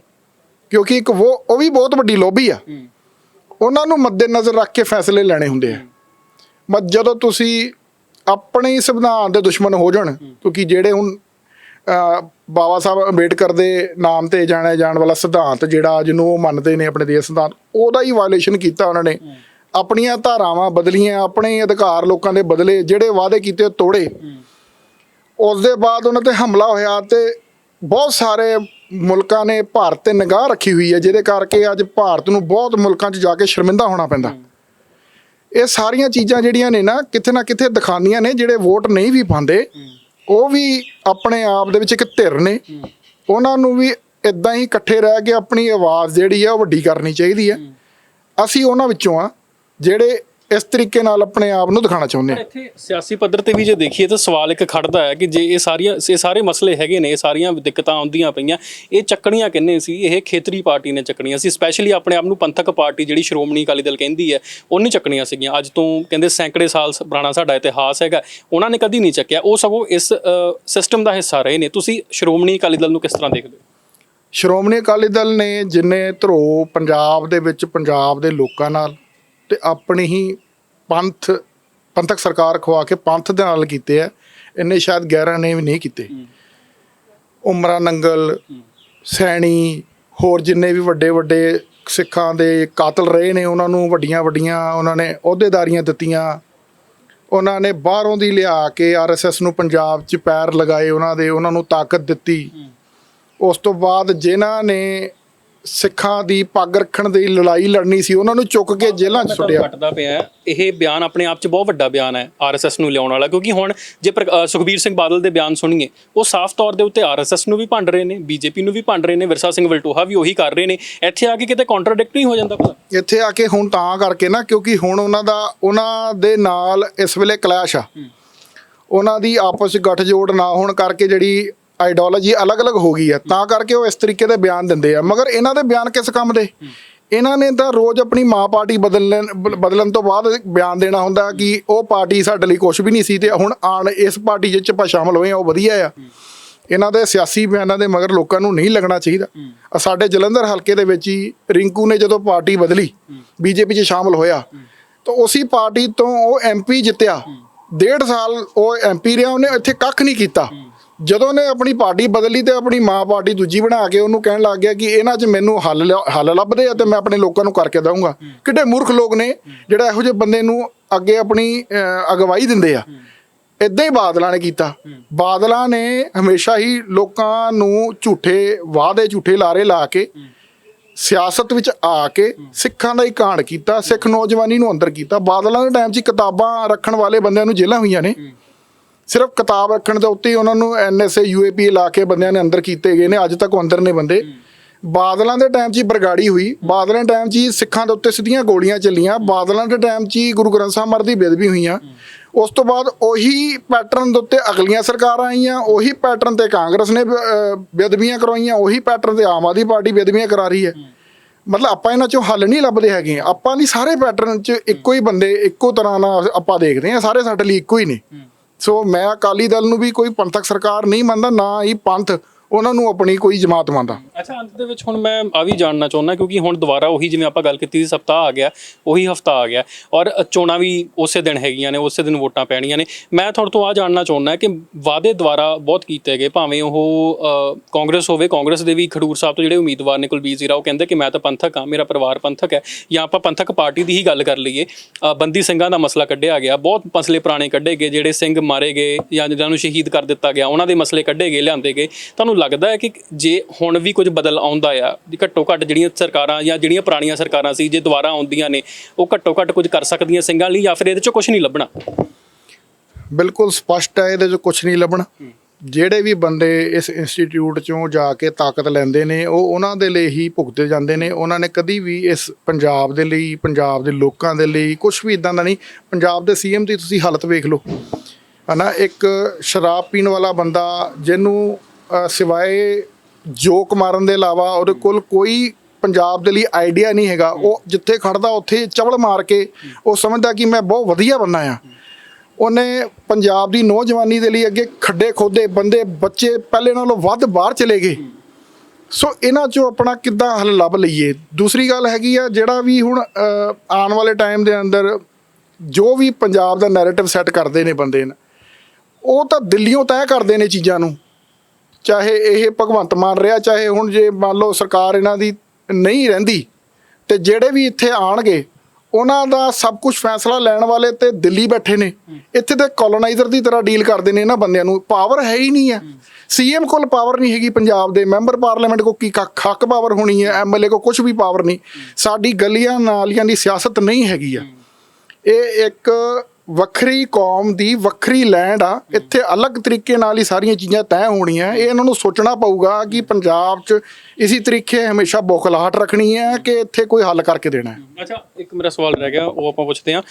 ਕਿਉਂਕਿ ਇੱਕ ਉਹ ਉਹ ਵੀ ਬਹੁਤ ਵੱਡੀ ਲੋਬੀ ਆ। ਉਹਨਾਂ ਨੂੰ ਮੱਦੇਨਜ਼ਰ ਰੱਖ ਕੇ ਫੈਸਲੇ ਲੈਣੇ ਹੁੰਦੇ ਆ। ਮਤ ਜਦੋਂ ਤੁਸੀਂ ਆਪਣੇ ਹੀ ਸੰਵਿਧਾਨ ਦੇ ਦੁਸ਼ਮਣ ਹੋ ਜਾਣ ਕਿਉਂਕਿ ਜਿਹੜੇ ਹੁਣ ਬਾਬਾ ਸਾਹਿਬ ਅੰਬੇਡਕਰ ਦੇ ਨਾਮ ਤੇ ਜਾਣਿਆ ਜਾਣ ਵਾਲਾ ਸਿਧਾਂਤ ਜਿਹੜਾ ਜਿਹਨੂੰ ਉਹ ਮੰਨਦੇ ਨੇ ਆਪਣੇ ਦੇਸ਼ ਸਿਧਾਂਤ ਉਹਦਾ ਹੀ ਵਾਇਲੇਸ਼ਨ ਕੀਤਾ ਉਹਨਾਂ ਨੇ। ਆਪਣੀਆਂ ਧਾਰਾਵਾਂ ਬਦਲੀਆਂ ਆਪਣੇ ਅਧਿਕਾਰ ਲੋਕਾਂ ਦੇ ਬਦਲੇ ਜਿਹੜੇ ਵਾਅਦੇ ਕੀਤੇ ਤੋੜੇ। ਉਸ ਦੇ ਬਾਅਦ ਉਹਨਾਂ ਤੇ ਹਮਲਾ ਹੋਇਆ ਤੇ ਬਹੁਤ ਸਾਰੇ ਮੁਲਕਾਂ ਨੇ ਭਾਰਤ ਤੇ ਨਿਗਾਹ ਰੱਖੀ ਹੋਈ ਹੈ ਜਿਹਦੇ ਕਰਕੇ ਅੱਜ ਭਾਰਤ ਨੂੰ ਬਹੁਤ ਮੁਲਕਾਂ 'ਚ ਜਾ ਕੇ ਸ਼ਰਮਿੰਦਾ ਹੋਣਾ ਪੈਂਦਾ। ਇਹ ਸਾਰੀਆਂ ਚੀਜ਼ਾਂ ਜਿਹੜੀਆਂ ਨੇ ਨਾ ਕਿਤੇ ਨਾ ਕਿਤੇ ਦਿਖਾਉਂਦੀਆਂ ਨੇ ਜਿਹੜੇ ਵੋਟ ਨਹੀਂ ਵੀ ਪਾਉਂਦੇ ਉਹ ਵੀ ਆਪਣੇ ਆਪ ਦੇ ਵਿੱਚ ਇੱਕ ਧਿਰ ਨੇ। ਉਹਨਾਂ ਨੂੰ ਵੀ ਇਦਾਂ ਹੀ ਇਕੱਠੇ ਰਹਿ ਕੇ ਆਪਣੀ ਆਵਾਜ਼ ਜਿਹੜੀ ਆ ਉਹ ਵੱਡੀ ਕਰਨੀ ਚਾਹੀਦੀ ਹੈ। ਅਸੀਂ ਉਹਨਾਂ ਵਿੱਚੋਂ ਆ ਜਿਹੜੇ ਇਸ ਤਰੀਕੇ ਨਾਲ ਆਪਣੇ ਆਪ ਨੂੰ ਦਿਖਾਉਣਾ ਚਾਹੁੰਦੇ ਆ ਇੱਥੇ ਸਿਆਸੀ ਪੱਧਰ ਤੇ ਵੀ ਜੇ ਦੇਖੀਏ ਤਾਂ ਸਵਾਲ ਇੱਕ ਖੜਦਾ ਹੈ ਕਿ ਜੇ ਇਹ ਸਾਰੀਆਂ ਇਹ ਸਾਰੇ ਮਸਲੇ ਹੈਗੇ ਨੇ ਇਹ ਸਾਰੀਆਂ ਦਿੱਕਤਾਂ ਆਉਂਦੀਆਂ ਪਈਆਂ ਇਹ ਚੱਕਣੀਆਂ ਕਿੰਨੇ ਸੀ? ਇਹ ਖੇਤਰੀ ਪਾਰਟੀ ਨੇ ਚੱਕਣੀਆਂ ਸੀ ਸਪੈਸ਼ਲੀ ਆਪਣੇ ਆਪ ਨੂੰ ਪੰਥਕ ਪਾਰਟੀ ਜਿਹੜੀ ਸ਼੍ਰੋਮਣੀ ਅਕਾਲੀ ਦਲ ਕਹਿੰਦੀ ਹੈ ਉਹਨੇ ਚੱਕਣੀਆਂ ਸੀਗੀਆਂ। ਅੱਜ ਤੋਂ ਕਹਿੰਦੇ ਸੈਂਕੜੇ ਸਾਲ ਪੁਰਾਣਾ ਸਾਡਾ ਇਤਿਹਾਸ ਹੈਗਾ ਉਹਨਾਂ ਨੇ ਕਦੀ ਨਹੀਂ ਚੱਕਿਆ। ਉਹ ਸਗੋਂ ਇਸ ਸਿਸਟਮ ਦਾ ਹਿੱਸਾ ਰਹੇ ਨੇ। ਤੁਸੀਂ ਸ਼੍ਰੋਮਣੀ ਅਕਾਲੀ ਦਲ ਨੂੰ ਕਿਸ ਤਰ੍ਹਾਂ ਦੇਖਦੇ ਹੋ? ਸ਼੍ਰੋਮਣੀ ਅਕਾਲੀ ਦਲ ਨੇ ਜਿੰਨੇ ਧਰੋ ਪੰਜਾਬ ਦੇ ਵਿੱਚ ਪੰਜਾਬ ਦੇ ਲੋਕਾਂ ਨਾਲ ਤੇ ਆਪਣੀ ਹੀ ਪੰਥ ਪੰਥਕ ਸਰਕਾਰ ਖਵਾ ਕੇ ਪੰਥ ਦੇ ਨਾਲ ਕੀਤੇ ਆ। ਇੰਨੇ ਸ਼ਾਇਦ 11 ਨੇ ਵੀ ਨਹੀਂ ਕੀਤੇ। ਉਮਰਾ ਨੰਗਲ ਸੈਣੀ ਹੋਰ ਜਿੰਨੇ ਵੀ ਵੱਡੇ ਵੱਡੇ ਸਿੱਖਾਂ ਦੇ ਕਾਤਲ ਰਹੇ ਨੇ ਉਹਨਾਂ ਨੂੰ ਵੱਡੀਆਂ ਵੱਡੀਆਂ ਉਹਨਾਂ ਨੇ ਅਹੁਦੇਦਾਰੀਆਂ ਦਿੱਤੀਆਂ। ਉਹਨਾਂ ਨੇ ਬਾਹਰੋਂ ਦੀ ਲਿਆ ਕੇ ਆਰਐਸਐਸ ਨੂੰ ਪੰਜਾਬ 'ਚ ਪੈਰ ਲਗਾਏ ਉਹਨਾਂ ਦੇ ਉਹਨਾਂ ਨੂੰ ਤਾਕਤ ਦਿੱਤੀ। ਉਸ ਤੋਂ ਬਾਅਦ ਜਿਨ੍ਹਾਂ ਨੇ ਸਿੱਖਾਂ ਦੀ ਪੱਗ ਰੱਖਣ ਦੀ ਲੜਾਈ ਲੜਨੀ ਸੀ ਉਹਨਾਂ ਨੂੰ ਚੁੱਕ ਕੇ ਜੇਲ੍ਹਾਂ 'ਚ ਸੁੱਟਿਆ। ਘਟਦਾ ਪਿਆ। ਇਹ ਬਿਆਨ ਆਪਣੇ ਆਪ 'ਚ ਬਹੁਤ ਵੱਡਾ ਬਿਆਨ ਹੈ ਆਰਐਸਐਸ ਨੂੰ ਲਿਆਉਣ ਵਾਲਾ ਕਿਉਂਕਿ ਹੁਣ ਜੇ ਸੁਖਬੀਰ ਸਿੰਘ ਬਾਦਲ ਦੇ ਬਿਆਨ ਸੁਣੀਏ ਉਹ ਸਾਫ਼ ਤੌਰ ਦੇ ਉੱਤੇ ਆਰਐਸਐਸ ਨੂੰ ਵੀ ਭੰਡ ਰਹੇ ਨੇ ਬੀਜੇਪੀ ਨੂੰ ਵੀ ਭੰਡ ਰਹੇ ਨੇ ਵਿਰਸਾ ਸਿੰਘ ਵਲਟੋਹਾ ਵੀ ਉਹੀ ਕਰ ਰਹੇ ਨੇ ਇੱਥੇ ਆ ਕੇ ਕਿਤੇ ਕੰਟਰਡਿਕਟਰੀ ਹੋ ਜਾਂਦਾ ਭਲਾ? ਇੱਥੇ ਆ ਕੇ ਹੁਣ ਤਾਂ ਕਰਕੇ ਨਾ ਕਿਉਂਕਿ ਹੁਣ ਉਹਨਾਂ ਦਾ ਉਹਨਾਂ ਦੇ ਨਾਲ ਇਸ ਵੇਲੇ ਕਲੈਸ਼ ਆ। ਉਹਨਾਂ ਦੀ ਆਪਸ ਵਿੱਚ ਗੱਠਜੋੜ ਨਾ ਹੋਣ ਕਰਕੇ ਜਿਹੜੀ ਆਈਡੀਓਲੋਜੀ ਅਲੱਗ-ਅਲੱਗ ਹੋ ਗਈ ਆ ਤਾਂ ਕਰਕੇ ਉਹ ਇਸ ਤਰੀਕੇ ਦੇ ਬਿਆਨ ਦਿੰਦੇ ਆ। ਮਗਰ ਇਹਨਾਂ ਦੇ ਬਿਆਨ ਕਿਸ ਕੰਮ ਦੇ? ਇਹਨਾਂ ਨੇ ਤਾਂ ਰੋਜ਼ ਆਪਣੀ ਮਾਂ ਪਾਰਟੀ ਬਦਲਣ ਬਦਲਣ ਤੋਂ ਬਾਅਦ ਬਿਆਨ ਦੇਣਾ ਹੁੰਦਾ ਕਿ ਉਹ ਪਾਰਟੀ ਸਾਡੇ ਲਈ ਕੁਝ ਵੀ ਨਹੀਂ ਸੀ ਤੇ ਹੁਣ ਆਣ ਇਸ ਪਾਰਟੀ ਵਿੱਚ ਆਪਾਂ ਸ਼ਾਮਲ ਹੋਏ ਆ ਉਹ ਵਧੀਆ ਆ। ਇਹਨਾਂ ਦੇ ਸਿਆਸੀ ਬਿਆਨਾਂ ਦੇ ਮਗਰ ਲੋਕਾਂ ਨੂੰ ਨਹੀਂ ਲੱਗਣਾ ਚਾਹੀਦਾ। ਸਾਡੇ ਜਲੰਧਰ ਹਲਕੇ ਦੇ ਵਿੱਚ ਹੀ ਰਿੰਕੂ ਨੇ ਜਦੋਂ ਪਾਰਟੀ ਬਦਲੀ ਬੀਜੇਪੀ 'ਚ ਸ਼ਾਮਲ ਹੋਇਆ ਤਾਂ ਉਸੇ ਪਾਰਟੀ ਤੋਂ ਉਹ ਐਮਪੀ ਜਿੱਤਿਆ। ਡੇਢ ਸਾਲ ਉਹ ਐਮਪੀ ਰਿਹਾ ਉਹਨੇ ਇੱਥੇ ਕੱਖ ਨਹੀਂ ਕੀਤਾ। ਜਦੋਂ ਨੇ ਆਪਣੀ ਪਾਰਟੀ ਬਦਲੀ ਤੇ ਆਪਣੀ ਮਾਂ ਪਾਰਟੀ ਦੂਜੀ ਬਣਾ ਕੇ ਉਹਨੂੰ ਕਹਿਣ ਲੱਗ ਗਿਆ ਕਿ ਇਹਨਾਂ 'ਚ ਮੈਨੂੰ ਹੱਲ ਹੱਲ ਲੱਭਦੇ ਆ ਤੇ ਮੈਂ ਆਪਣੇ ਲੋਕਾਂ ਨੂੰ ਕਰਕੇ ਦਊਂਗਾ। ਕਿੱਡੇ ਮੂਰਖ ਲੋਕ ਨੇ ਜਿਹੜਾ ਇਹੋ ਜਿਹੇ ਬੰਦੇ ਨੂੰ ਅੱਗੇ ਆਪਣੀ ਅਗਵਾਈ ਦਿੰਦੇ ਆ। ਇਦਾਂ ਹੀ ਬਾਦਲਾਂ ਨੇ ਕੀਤਾ। ਬਾਦਲਾਂ ਨੇ ਹਮੇਸ਼ਾ ਹੀ ਲੋਕਾਂ ਨੂੰ ਝੂਠੇ ਵਾਅਦੇ ਝੂਠੇ ਲਾਰੇ ਲਾ ਕੇ ਸਿਆਸਤ ਵਿੱਚ ਆ ਕੇ ਸਿੱਖਾਂ ਦਾ ਹੀ ਕਾਂਡ ਕੀਤਾ ਸਿੱਖ ਨੌਜਵਾਨੀ ਨੂੰ ਅੰਦਰ ਕੀਤਾ। ਬਾਦਲਾਂ ਦੇ ਟਾਈਮ 'ਚ ਕਿਤਾਬਾਂ ਰੱਖਣ ਵਾਲੇ ਬੰਦਿਆਂ ਨੂੰ ਜੇਲ੍ਹਾਂ ਹੋਈਆਂ ਨੇ। ਸਿਰਫ ਕਿਤਾਬ ਰੱਖਣ ਦੇ ਉੱਤੇ ਹੀ ਉਹਨਾਂ ਨੂੰ ਐਨਐਸਏ ਯੂਏਪੀ ਲਾ ਕੇ ਬੰਦਿਆਂ ਨੇ ਅੰਦਰ ਕੀਤੇ ਗਏ ਨੇ ਅੱਜ ਤੱਕ ਉਹ ਅੰਦਰ ਨੇ ਬੰਦੇ। ਬਾਦਲਾਂ ਦੇ ਟਾਈਮ 'ਚ ਹੀ ਬਰਗਾੜੀ ਹੋਈ ਬਾਦਲਾਂ ਦੇ ਟਾਈਮ 'ਚ ਹੀ ਸਿੱਖਾਂ ਦੇ ਉੱਤੇ ਸਿੱਧੀਆਂ ਗੋਲੀਆਂ ਚੱਲੀਆਂ ਬਾਦਲਾਂ ਦੇ ਟਾਈਮ 'ਚ ਹੀ ਗੁਰੂ ਗ੍ਰੰਥ ਸਾਹਿਬ ਮਹਾਰਾਜ ਦੀ ਬੇਦਬੀ ਹੋਈਆਂ। ਉਸ ਤੋਂ ਬਾਅਦ ਉਹੀ ਪੈਟਰਨ ਦੇ ਉੱਤੇ ਅਗਲੀਆਂ ਸਰਕਾਰਾਂ ਆਈਆਂ ਉਹੀ ਪੈਟਰਨ ਤੇ ਕਾਂਗਰਸ ਨੇ ਅਹ, ਬੇਅਦਬੀਆਂ ਕਰਵਾਈਆਂ ਉਹੀ ਪੈਟਰਨ ਤੇ ਆਮ ਆਦਮੀ ਪਾਰਟੀ ਬੇਅਦਬੀਆਂ ਕਰਾ ਰਹੀ ਹੈ। ਮਤਲਬ ਆਪਾਂ ਇਹਨਾਂ ਚੋਂ ਹੱਲ ਨਹੀਂ ਲੱਭਦੇ ਹੈਗੇ। ਆਪਾਂ ਨਹੀਂ ਸਾਰੇ ਪੈਟਰਨ 'ਚ ਇੱਕੋ ਹੀ ਬੰਦੇ ਇੱਕੋ ਤਰ੍ਹਾਂ ਨਾਲ ਆਪਾਂ ਦੇਖਦੇ ਹਾਂ ਸਾਰੇ ਸਾਡੇ ਲਈ ਇੱਕੋ ਹੀ ਨੇ। ਸੋ ਮੈਂ ਅਕਾਲੀ ਦਲ ਨੂੰ ਵੀ ਕੋਈ ਪੰਥਕ ਸਰਕਾਰ ਨਹੀਂ ਮੰਨਦਾ ਨਾ ਹੀ ਪੰਥ। ਉਹਨਾਂ ਨੂੰ ਆਪਣੀ ਕੋਈ ਜਮਾਤ ਮੰਨਦਾ। ਅੱਛਾ, ਅੰਤ ਦੇ ਵਿੱਚ ਹੁਣ ਮੈਂ ਆ ਵੀ ਜਾਣਨਾ ਚਾਹੁੰਦਾ, ਕਿਉਂਕਿ ਹੁਣ ਦੁਬਾਰਾ ਉਹੀ ਜਿਵੇਂ ਆਪਾਂ ਗੱਲ ਕੀਤੀ ਸੀ, ਸਪਤਾਹ ਆ ਗਿਆ, ਉਹੀ ਹਫਤਾ ਆ ਗਿਆ, ਔਰ ਚੋਣਾਂ ਵੀ ਉਸੇ ਦਿਨ ਹੈਗੀਆਂ ਨੇ, ਉਸੇ ਦਿਨ ਵੋਟਾਂ ਪੈਣੀਆਂ ਨੇ। ਮੈਂ ਤੁਹਾਡੇ ਤੋਂ ਆ ਜਾਣਨਾ ਚਾਹੁੰਦਾ ਕਿ ਵਾਅਦੇ ਦੁਆਰਾ ਬਹੁਤ ਕੀਤੇ ਗਏ, ਭਾਵੇਂ ਉਹ ਕਾਂਗਰਸ ਹੋਵੇ, ਕਾਂਗਰਸ ਦੇ ਵੀ ਖਡੂਰ ਸਾਹਿਬ ਤੋਂ ਜਿਹੜੇ ਉਮੀਦਵਾਰ ਨੇ, ਕੁਲਬੀਰ ਜ਼ੀਰਾ ਉਹ ਕਹਿੰਦੇ ਕਿ ਮੈਂ ਤਾਂ ਪੰਥਕ ਹਾਂ, ਮੇਰਾ ਪਰਿਵਾਰ ਪੰਥਕ ਹੈ, ਜਾਂ ਆਪਾਂ ਪੰਥਕ ਪਾਰਟੀ ਦੀ ਹੀ ਗੱਲ ਕਰ ਲਈਏ ਬੰਦੀ ਸਿੰਘਾਂ ਦਾ ਮਸਲਾ ਕੱਢਿਆ ਗਿਆ, ਬਹੁਤ ਮਸਲੇ ਪੁਰਾਣੇ ਕੱਢੇ ਗਏ, ਜਿਹੜੇ ਸਿੰਘ ਮਾਰੇ ਗਏ, ਜਾਂ ਜਿਹਨਾਂ ਨੂੰ ਸ਼ਹੀਦ ਕਰ ਦਿੱਤਾ ਗਿਆ, ਉਹਨਾਂ ਦੇ ਮਸਲੇ ਕੱਢੇ ਗਏ, ਲਿਆਂਦੇ ਗਏ, ਤੁਹਾਨੂੰ ਲੱਗਦਾ ਹੈ ਕਿ ਜੇ ਹੁਣ ਵੀ ਕੁਝ ਬਦਲ ਆਉਂਦਾ ਆ ਘੱਟੋ ਘੱਟ ਜਿਹੜੀਆਂ ਸਰਕਾਰਾਂ ਜਾਂ ਜਿਹੜੀਆਂ ਪੁਰਾਣੀਆਂ ਸਰਕਾਰਾਂ ਸੀ ਜੇ ਦੁਬਾਰਾ ਆਉਂਦੀਆਂ ਨੇ ਉਹ ਘੱਟੋ ਘੱਟ ਕੁਝ ਕਰ ਸਕਦੀਆਂ ਸਿੰਘਾਂ ਲਈ ਜਾਂ ਫਿਰ ਇਹਦੇ ਚੋਂ ਕੁਝ ਨਹੀਂ ਲੱਭਣਾ? ਬਿਲਕੁਲ ਸਪਸ਼ਟ ਹੈ ਇਹਦੇ 'ਚ ਕੁਝ ਨਹੀਂ ਲੱਭਣਾ। ਜਿਹੜੇ ਵੀ ਬੰਦੇ ਇਸ ਇੰਸਟੀਚਿਊਟ ਚੋਂ ਜਾ ਕੇ ਤਾਕਤ ਲੈਂਦੇ ਨੇ ਉਹ ਉਹਨਾਂ ਦੇ ਲਈ ਹੀ ਭੁਗਤੇ ਜਾਂਦੇ ਨੇ। ਉਹਨਾਂ ਨੇ ਕਦੀ ਵੀ ਇਸ ਪੰਜਾਬ ਦੇ ਲਈ ਪੰਜਾਬ ਦੇ ਲੋਕਾਂ ਦੇ ਲਈ ਕੁਝ ਵੀ ਇਦਾਂ ਦਾ ਨਹੀਂ। ਪੰਜਾਬ ਦੇ ਸੀਐਮ ਦੀ ਤੁਸੀਂ ਹਾਲਤ ਵੇਖ ਲਓ। ਹਨਾ ਇੱਕ ਸ਼ਰਾਬ ਪੀਣ ਵਾਲਾ ਬੰਦਾ ਜਿਹਨੂੰ ਸਿਵਾਏ ਜੋਕ ਮਾਰਨ ਦੇ ਇਲਾਵਾ ਉਹਦੇ ਕੋਲ ਕੋਈ ਪੰਜਾਬ ਦੇ ਲਈ ਆਈਡੀਆ ਨਹੀਂ ਹੈਗਾ। ਉਹ ਜਿੱਥੇ ਖੜਦਾ, ਉੱਥੇ ਚਵਲ ਮਾਰ ਕੇ ਉਹ ਸਮਝਦਾ ਕਿ ਮੈਂ ਬਹੁਤ ਵਧੀਆ ਬੰਦਾ ਆ ਉਹਨੇ ਪੰਜਾਬ ਦੀ ਨੌਜਵਾਨੀ ਦੇ ਲਈ ਅੱਗੇ ਖੱਡੇ ਖੋਦੇ, ਬੰਦੇ, ਬੱਚੇ ਪਹਿਲੇ ਨਾਲੋਂ ਵੱਧ ਬਾਹਰ ਚਲੇ ਗਏ। ਸੋ ਇਹਨਾਂ ਚੋਂ ਆਪਣਾ ਕਿੱਦਾਂ ਹੱਲ ਲੱਭ ਲਈਏ? ਦੂਸਰੀ ਗੱਲ ਹੈਗੀ ਆ, ਜਿਹੜਾ ਵੀ ਹੁਣ ਆਉਣ ਵਾਲੇ ਟਾਈਮ ਦੇ ਅੰਦਰ ਜੋ ਵੀ ਪੰਜਾਬ ਦਾ ਨੈਰੇਟਿਵ ਸੈੱਟ ਕਰਦੇ ਨੇ ਬੰਦੇ ਨੇ, ਉਹ ਤਾਂ ਦਿੱਲੀੋਂ ਤੈਅ ਕਰਦੇ ਨੇ ਚੀਜ਼ਾਂ ਨੂੰ। ਚਾਹੇ ਇਹ ਭਗਵੰਤ ਮਾਨ ਰਿਹਾ, ਚਾਹੇ ਹੁਣ ਜੇ ਮੰਨ ਲਓ ਸਰਕਾਰ ਇਹਨਾਂ ਦੀ ਨਹੀਂ ਰਹਿੰਦੀ, ਤੇ ਜਿਹੜੇ ਵੀ ਇੱਥੇ ਆਣਗੇ ਉਹਨਾਂ ਦਾ ਸਭ ਕੁਝ ਫੈਸਲਾ ਲੈਣ ਵਾਲੇ ਤੇ ਦਿੱਲੀ ਬੈਠੇ ਨੇ। ਇੱਥੇ ਤੇ ਕਲੋਨਾਈਜ਼ਰ ਦੀ ਤਰ੍ਹਾਂ ਡੀਲ ਕਰਦੇ ਨੇ ਇਹਨਾਂ ਬੰਦਿਆਂ ਨੂੰ। ਪਾਵਰ ਹੈ ਹੀ ਨਹੀਂ ਹੈ। ਸੀਐਮ ਕੋਲ ਪਾਵਰ ਨਹੀਂ ਹੈਗੀ ਪੰਜਾਬ ਦੇ। ਮੈਂਬਰ ਪਾਰਲੀਮੈਂਟ ਕੋ ਕੀ ਕੱਖ, ਹੱਕ ਪਾਵਰ ਹੋਣੀ ਹੈ। ਐਮਐਲਏ ਕੋ ਕੁਝ ਵੀ ਪਾਵਰ ਨਹੀਂ। ਸਾਡੀ ਗਲੀਆਂ ਨਾਲੀਆਂ ਦੀ ਸਿਆਸਤ ਨਹੀਂ ਹੈਗੀ ਆ ਇਹ ਇੱਕ ਵੱਖਰੀ ਕੌਮ ਦੀ ਵੱਖਰੀ ਲੈਂਡ ਆ ਇੱਥੇ ਅਲੱਗ ਤਰੀਕੇ ਨਾਲ ਹੀ ਸਾਰੀਆਂ ਚੀਜ਼ਾਂ ਤੈਅ ਹੋਣੀਆਂ। ਇਹ ਇਹਨਾਂ ਨੂੰ ਸੋਚਣਾ ਪਊਗਾ ਕਿ ਪੰਜਾਬ 'ਚ ਇਸੇ ਤਰੀਕੇ ਹਮੇਸ਼ਾ ਬੋਖਲਾਹਟ ਰੱਖਣੀ ਹੈ ਕਿ ਇੱਥੇ ਕੋਈ ਹੱਲ ਕਰਕੇ ਦੇਣਾ ਹੈ। ਅੱਛਾ ਇੱਕ ਮੇਰਾ ਸਵਾਲ ਰਹਿ ਗਿਆ ਉਹ ਆਪਾਂ ਪੁੱਛਦੇ ਹਾਂ।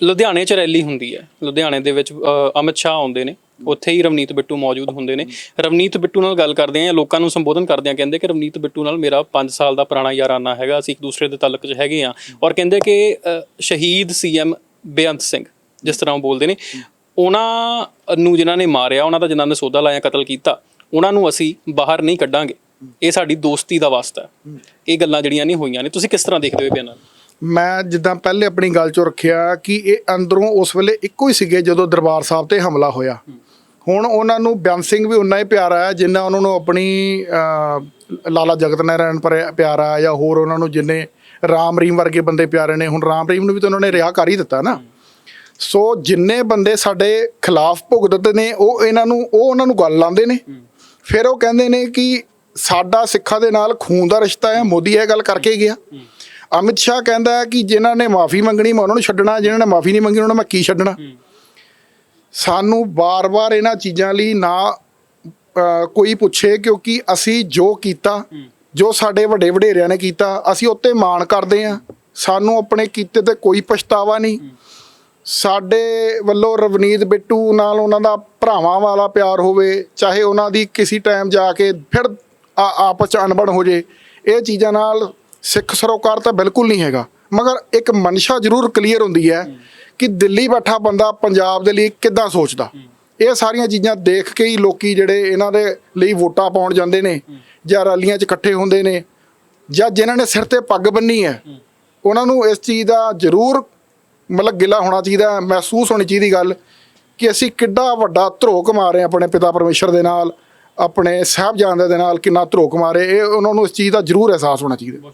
ਲੁਧਿਆਣੇ ਚ ਰੈਲੀ ਹੁੰਦੀ ਹੈ। ਲੁਧਿਆਣੇ ਦੇ ਵਿੱਚ ਅਮਿਤ ਸ਼ਾਹ ਆਉਂਦੇ ਨੇ। ਉੱਥੇ ਹੀ ਰਵਨੀਤ ਬਿੱਟੂ ਮੌਜੂਦ ਹੁੰਦੇ ਨੇ। ਰਵਨੀਤ ਬਿੱਟੂ ਨਾਲ ਗੱਲ ਕਰਦੇ ਆ ਲੋਕਾਂ ਨੂੰ ਸੰਬੋਧਨ ਕਰਦੇ ਆ ਕਹਿੰਦੇ ਕਿ ਰਵਨੀਤ ਬਿੱਟੂ ਨਾਲ ਮੇਰਾ 5 ਸਾਲ ਦਾ ਪੁਰਾਣਾ ਯਾਰਾਨਾ ਹੈਗਾ ਅਸੀਂ ਇੱਕ ਦੂਸਰੇ ਦੇ ਤਾਲੁਕ 'ਚ ਹੈਗੇ ਆ ਔਰ ਕਹਿੰਦੇ ਕਿ ਅ, ਸ਼ਹੀਦ ਸੀਐਮ ਬੇਅੰਤ ਸਿੰਘ ਜਿਸ ਤਰ੍ਹਾਂ ਉਹ ਬੋਲਦੇ ਨੇ। ਉਹਨਾਂ ਨੂੰ ਜਿਨ੍ਹਾਂ ਨੇ ਮਾਰਿਆ ਉਹਨਾਂ ਦਾ ਜਿਨ੍ਹਾਂ ਨੇ ਸੌਦਾ ਲਾਇਆ ਕਤਲ ਕੀਤਾ ਉਹਨਾਂ ਨੂੰ ਅਸੀਂ ਬਾਹਰ ਨਹੀਂ ਕੱਢਾਂਗੇ। ਇਹ ਸਾਡੀ ਦੋਸਤੀ ਦਾ ਵਾਸਤਾ ਹੈ। ਇਹ ਗੱਲਾਂ ਜਿਹੜੀਆਂ ਨਹੀਂ ਹੋਈਆਂ ਨੇ। ਤੁਸੀਂ ਕਿਸ ਤਰ੍ਹਾਂ ਦੇਖਦੇ ਹੋ ਇਹ ਬਿਆਨਾਂ ਨੂੰ? ਮੈਂ ਜਿੱਦਾਂ ਪਹਿਲੇ ਆਪਣੀ ਗੱਲ 'ਚੋਂ ਰੱਖਿਆ ਕਿ ਇਹ ਅੰਦਰੋਂ ਉਸ ਵੇਲੇ ਇੱਕੋ ਹੀ ਸੀਗੇ ਜਦੋਂ ਦਰਬਾਰ ਸਾਹਿਬ ਤੇ ਹਮਲਾ ਹੋਇਆ। ਹੁਣ ਉਹਨਾਂ ਨੂੰ ਬਿਆਨ ਸਿੰਘ ਵੀ ਉਨਾ ਹੀ ਪਿਆਰਾ ਹੈ ਜਿੰਨਾ ਉਹਨਾਂ ਨੂੰ ਆਪਣੀ ਲਾਲਾ ਜਗਤ ਨਾਰਾਇਣ ਪਿਆਰਾ ਜਾਂ ਹੋਰ ਉਹਨਾਂ ਨੂੰ ਜਿੰਨੇ ਰਾਮ ਰੀਮ ਵਰਗੇ ਬੰਦੇ ਪਿਆਰੇ ਨੇ ਹੁਣ ਰਾਮ ਰੀਮ ਨੂੰ ਵੀ ਤਾਂ ਉਹਨਾਂ ਨੇ ਰਿਹਾ ਕਰ ਹੀ ਦਿੱਤਾ ਨਾ। ਸੋ ਜਿੰਨੇ ਬੰਦੇ ਸਾਡੇ ਖਿਲਾਫ ਭੁਗਤਦੇ ਨੇ ਉਹ ਇਹਨਾਂ ਨੂੰ ਉਹ ਉਹਨਾਂ ਨੂੰ ਗੱਲ ਲਾਉਂਦੇ ਨੇ। ਫਿਰ ਉਹ ਕਹਿੰਦੇ ਨੇ ਕਿ ਸਾਡਾ ਸਿੱਖਾਂ ਦੇ ਨਾਲ ਖੂਨ ਦਾ ਰਿਸ਼ਤਾ ਹੈ ਮੋਦੀ ਇਹ ਗੱਲ ਕਰਕੇ ਗਿਆ। ਅਮਿਤ ਸ਼ਾਹ ਕਹਿੰਦਾ ਹੈ ਕਿ ਜਿਨ੍ਹਾਂ ਨੇ ਮਾਫੀ ਮੰਗਣੀ ਮੈਂ ਉਹਨਾਂ ਨੂੰ ਛੱਡਣਾ ਜਿਨ੍ਹਾਂ ਨੇ ਮਾਫੀ ਨਹੀਂ ਮੰਗੀ ਉਹਨਾਂ ਨੂੰ ਮੈਂ ਕੀ ਛੱਡਣਾ? ਸਾਨੂੰ ਬਾਰ-ਬਾਰ ਇਹਨਾਂ ਚੀਜ਼ਾਂ ਲਈ ਨਾ ਕੋਈ ਪੁੱਛੇ ਕਿਉਂਕਿ ਅਸੀਂ ਜੋ ਕੀਤਾ ਜੋ ਸਾਡੇ ਵੱਡੇ ਵਡੇਰਿਆਂ ਨੇ ਕੀਤਾ, ਅਸੀਂ ਉੱਤੇ ਮਾਣ ਕਰਦੇ ਹਾਂ। ਸਾਨੂੰ ਆਪਣੇ ਕੀਤੇ ਤੇ ਕੋਈ ਪਛਤਾਵਾ ਨਹੀਂ। ਸਾਡੇ ਵੱਲੋਂ ਰਵਨੀਤ ਬਿੱਟੂ ਨਾਲ ਉਹਨਾਂ ਦਾ ਭਰਾਵਾਂ ਵਾਲਾ ਪਿਆਰ ਹੋਵੇ, ਚਾਹੇ ਉਹਨਾਂ ਦੀ ਕਿਸੇ ਟਾਈਮ ਜਾ ਕੇ ਫਿਰ ਆਪਸ ਚ ਅਣਬਣ ਹੋ ਜੇ, ਇਹ ਚੀਜ਼ਾਂ ਨਾਲ ਸਿੱਖ ਸਰੋਕਾਰ ਤਾਂ ਬਿਲਕੁਲ ਨਹੀਂ ਹੈਗਾ। ਮਗਰ ਇੱਕ ਮਨਸ਼ਾ ਜ਼ਰੂਰ ਕਲੀਅਰ ਹੁੰਦੀ ਹੈ ਕਿ ਦਿੱਲੀ ਬੈਠਾ ਬੰਦਾ ਪੰਜਾਬ ਦੇ ਲਈ ਕਿੱਦਾਂ ਸੋਚਦਾ। ਇਹ ਸਾਰੀਆਂ ਚੀਜ਼ਾਂ ਦੇਖ ਕੇ ਹੀ ਲੋਕੀ ਜਿਹੜੇ ਇਹਨਾਂ ਦੇ ਲਈ ਵੋਟਾਂ ਪਾਉਣ ਜਾਂਦੇ ਨੇ। ਜਾਂ ਰੈਲੀਆਂ 'ਚ ਇਕੱਠੇ ਹੁੰਦੇ ਨੇ, ਜਾਂ ਜਿਨ੍ਹਾਂ ਨੇ ਸਿਰ ਤੇ ਪੱਗ ਬੰਨੀ ਹੈ, ਉਹਨਾਂ ਨੂੰ ਇਸ ਚੀਜ਼ ਦਾ ਜ਼ਰੂਰ ਮਤਲਬ ਗਿਲਾ ਹੋਣਾ ਚਾਹੀਦਾ ਮਹਿਸੂਸ ਹੋਣੀ ਚਾਹੀਦੀ ਗੱਲ ਕਿ ਅਸੀਂ ਕਿੱਡਾ ਵੱਡਾ ਧਰੋਕ ਮਾਰੇ ਆਪਣੇ ਪਿਤਾ ਪਰਮੇਸ਼ਰ ਦੇ ਨਾਲ, ਆਪਣੇ ਸਾਹਿਬਜ਼ਾਦੇ ਦੇ ਨਾਲ ਕਿੰਨਾ ਧਰੋਕ ਮਾਰੇ, ਇਹ ਉਹਨਾਂ ਨੂੰ ਇਸ ਚੀਜ਼ ਦਾ ਜ਼ਰੂਰ ਅਹਿਸਾਸ ਹੋਣਾ ਚਾਹੀਦਾ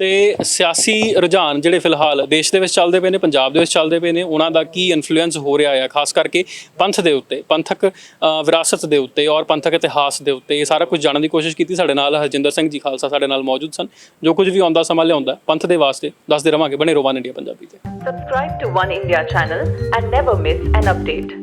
ਤੇ ਸਿਆਸੀ ਰੁਝਾਨ ਜਿਹੜੇ ਫਿਲਹਾਲ ਦੇਸ਼ ਦੇ ਵਿੱਚ ਚੱਲਦੇ ਪਏ ਨੇ, ਪੰਜਾਬ ਦੇ ਵਿੱਚ ਚੱਲਦੇ ਪਏ ਨੇ, ਉਹਨਾਂ ਦਾ ਕੀ ਇਨਫਲੂਐਂਸ ਹੋ ਰਿਹਾ ਆ? ਖਾਸ ਕਰਕੇ ਪੰਥ ਦੇ ਉੱਤੇ, ਪੰਥਕ ਵਿਰਾਸਤ ਦੇ ਉੱਤੇ ਔਰ ਪੰਥਕ ਇਤਿਹਾਸ ਦੇ ਉੱਤੇ, ਇਹ ਸਾਰਾ ਕੁਝ ਜਾਣਨ ਦੀ ਕੋਸ਼ਿਸ਼ ਕੀਤੀ ਸਾਡੇ ਨਾਲ ਹਰਜਿੰਦਰ ਸਿੰਘ ਜੀ ਖਾਲਸਾ ਸਾਡੇ ਨਾਲ ਮੌਜੂਦ ਸਨ। ਜੋ ਕੁਝ ਵੀ ਆਉਂਦਾ ਸਮਾਂ ਲਿਆਉਂਦਾ, ਪੰਥ ਦੇ ਵਾਸਤੇ ਦੱਸਦੇ ਰਵਾਂਗੇ ਬਣੇ ਰੋਵਾਨ ਇੰਡੀਆ ਪੰਜਾਬੀ ਤੇ Subscribe to One India channel and never miss an update.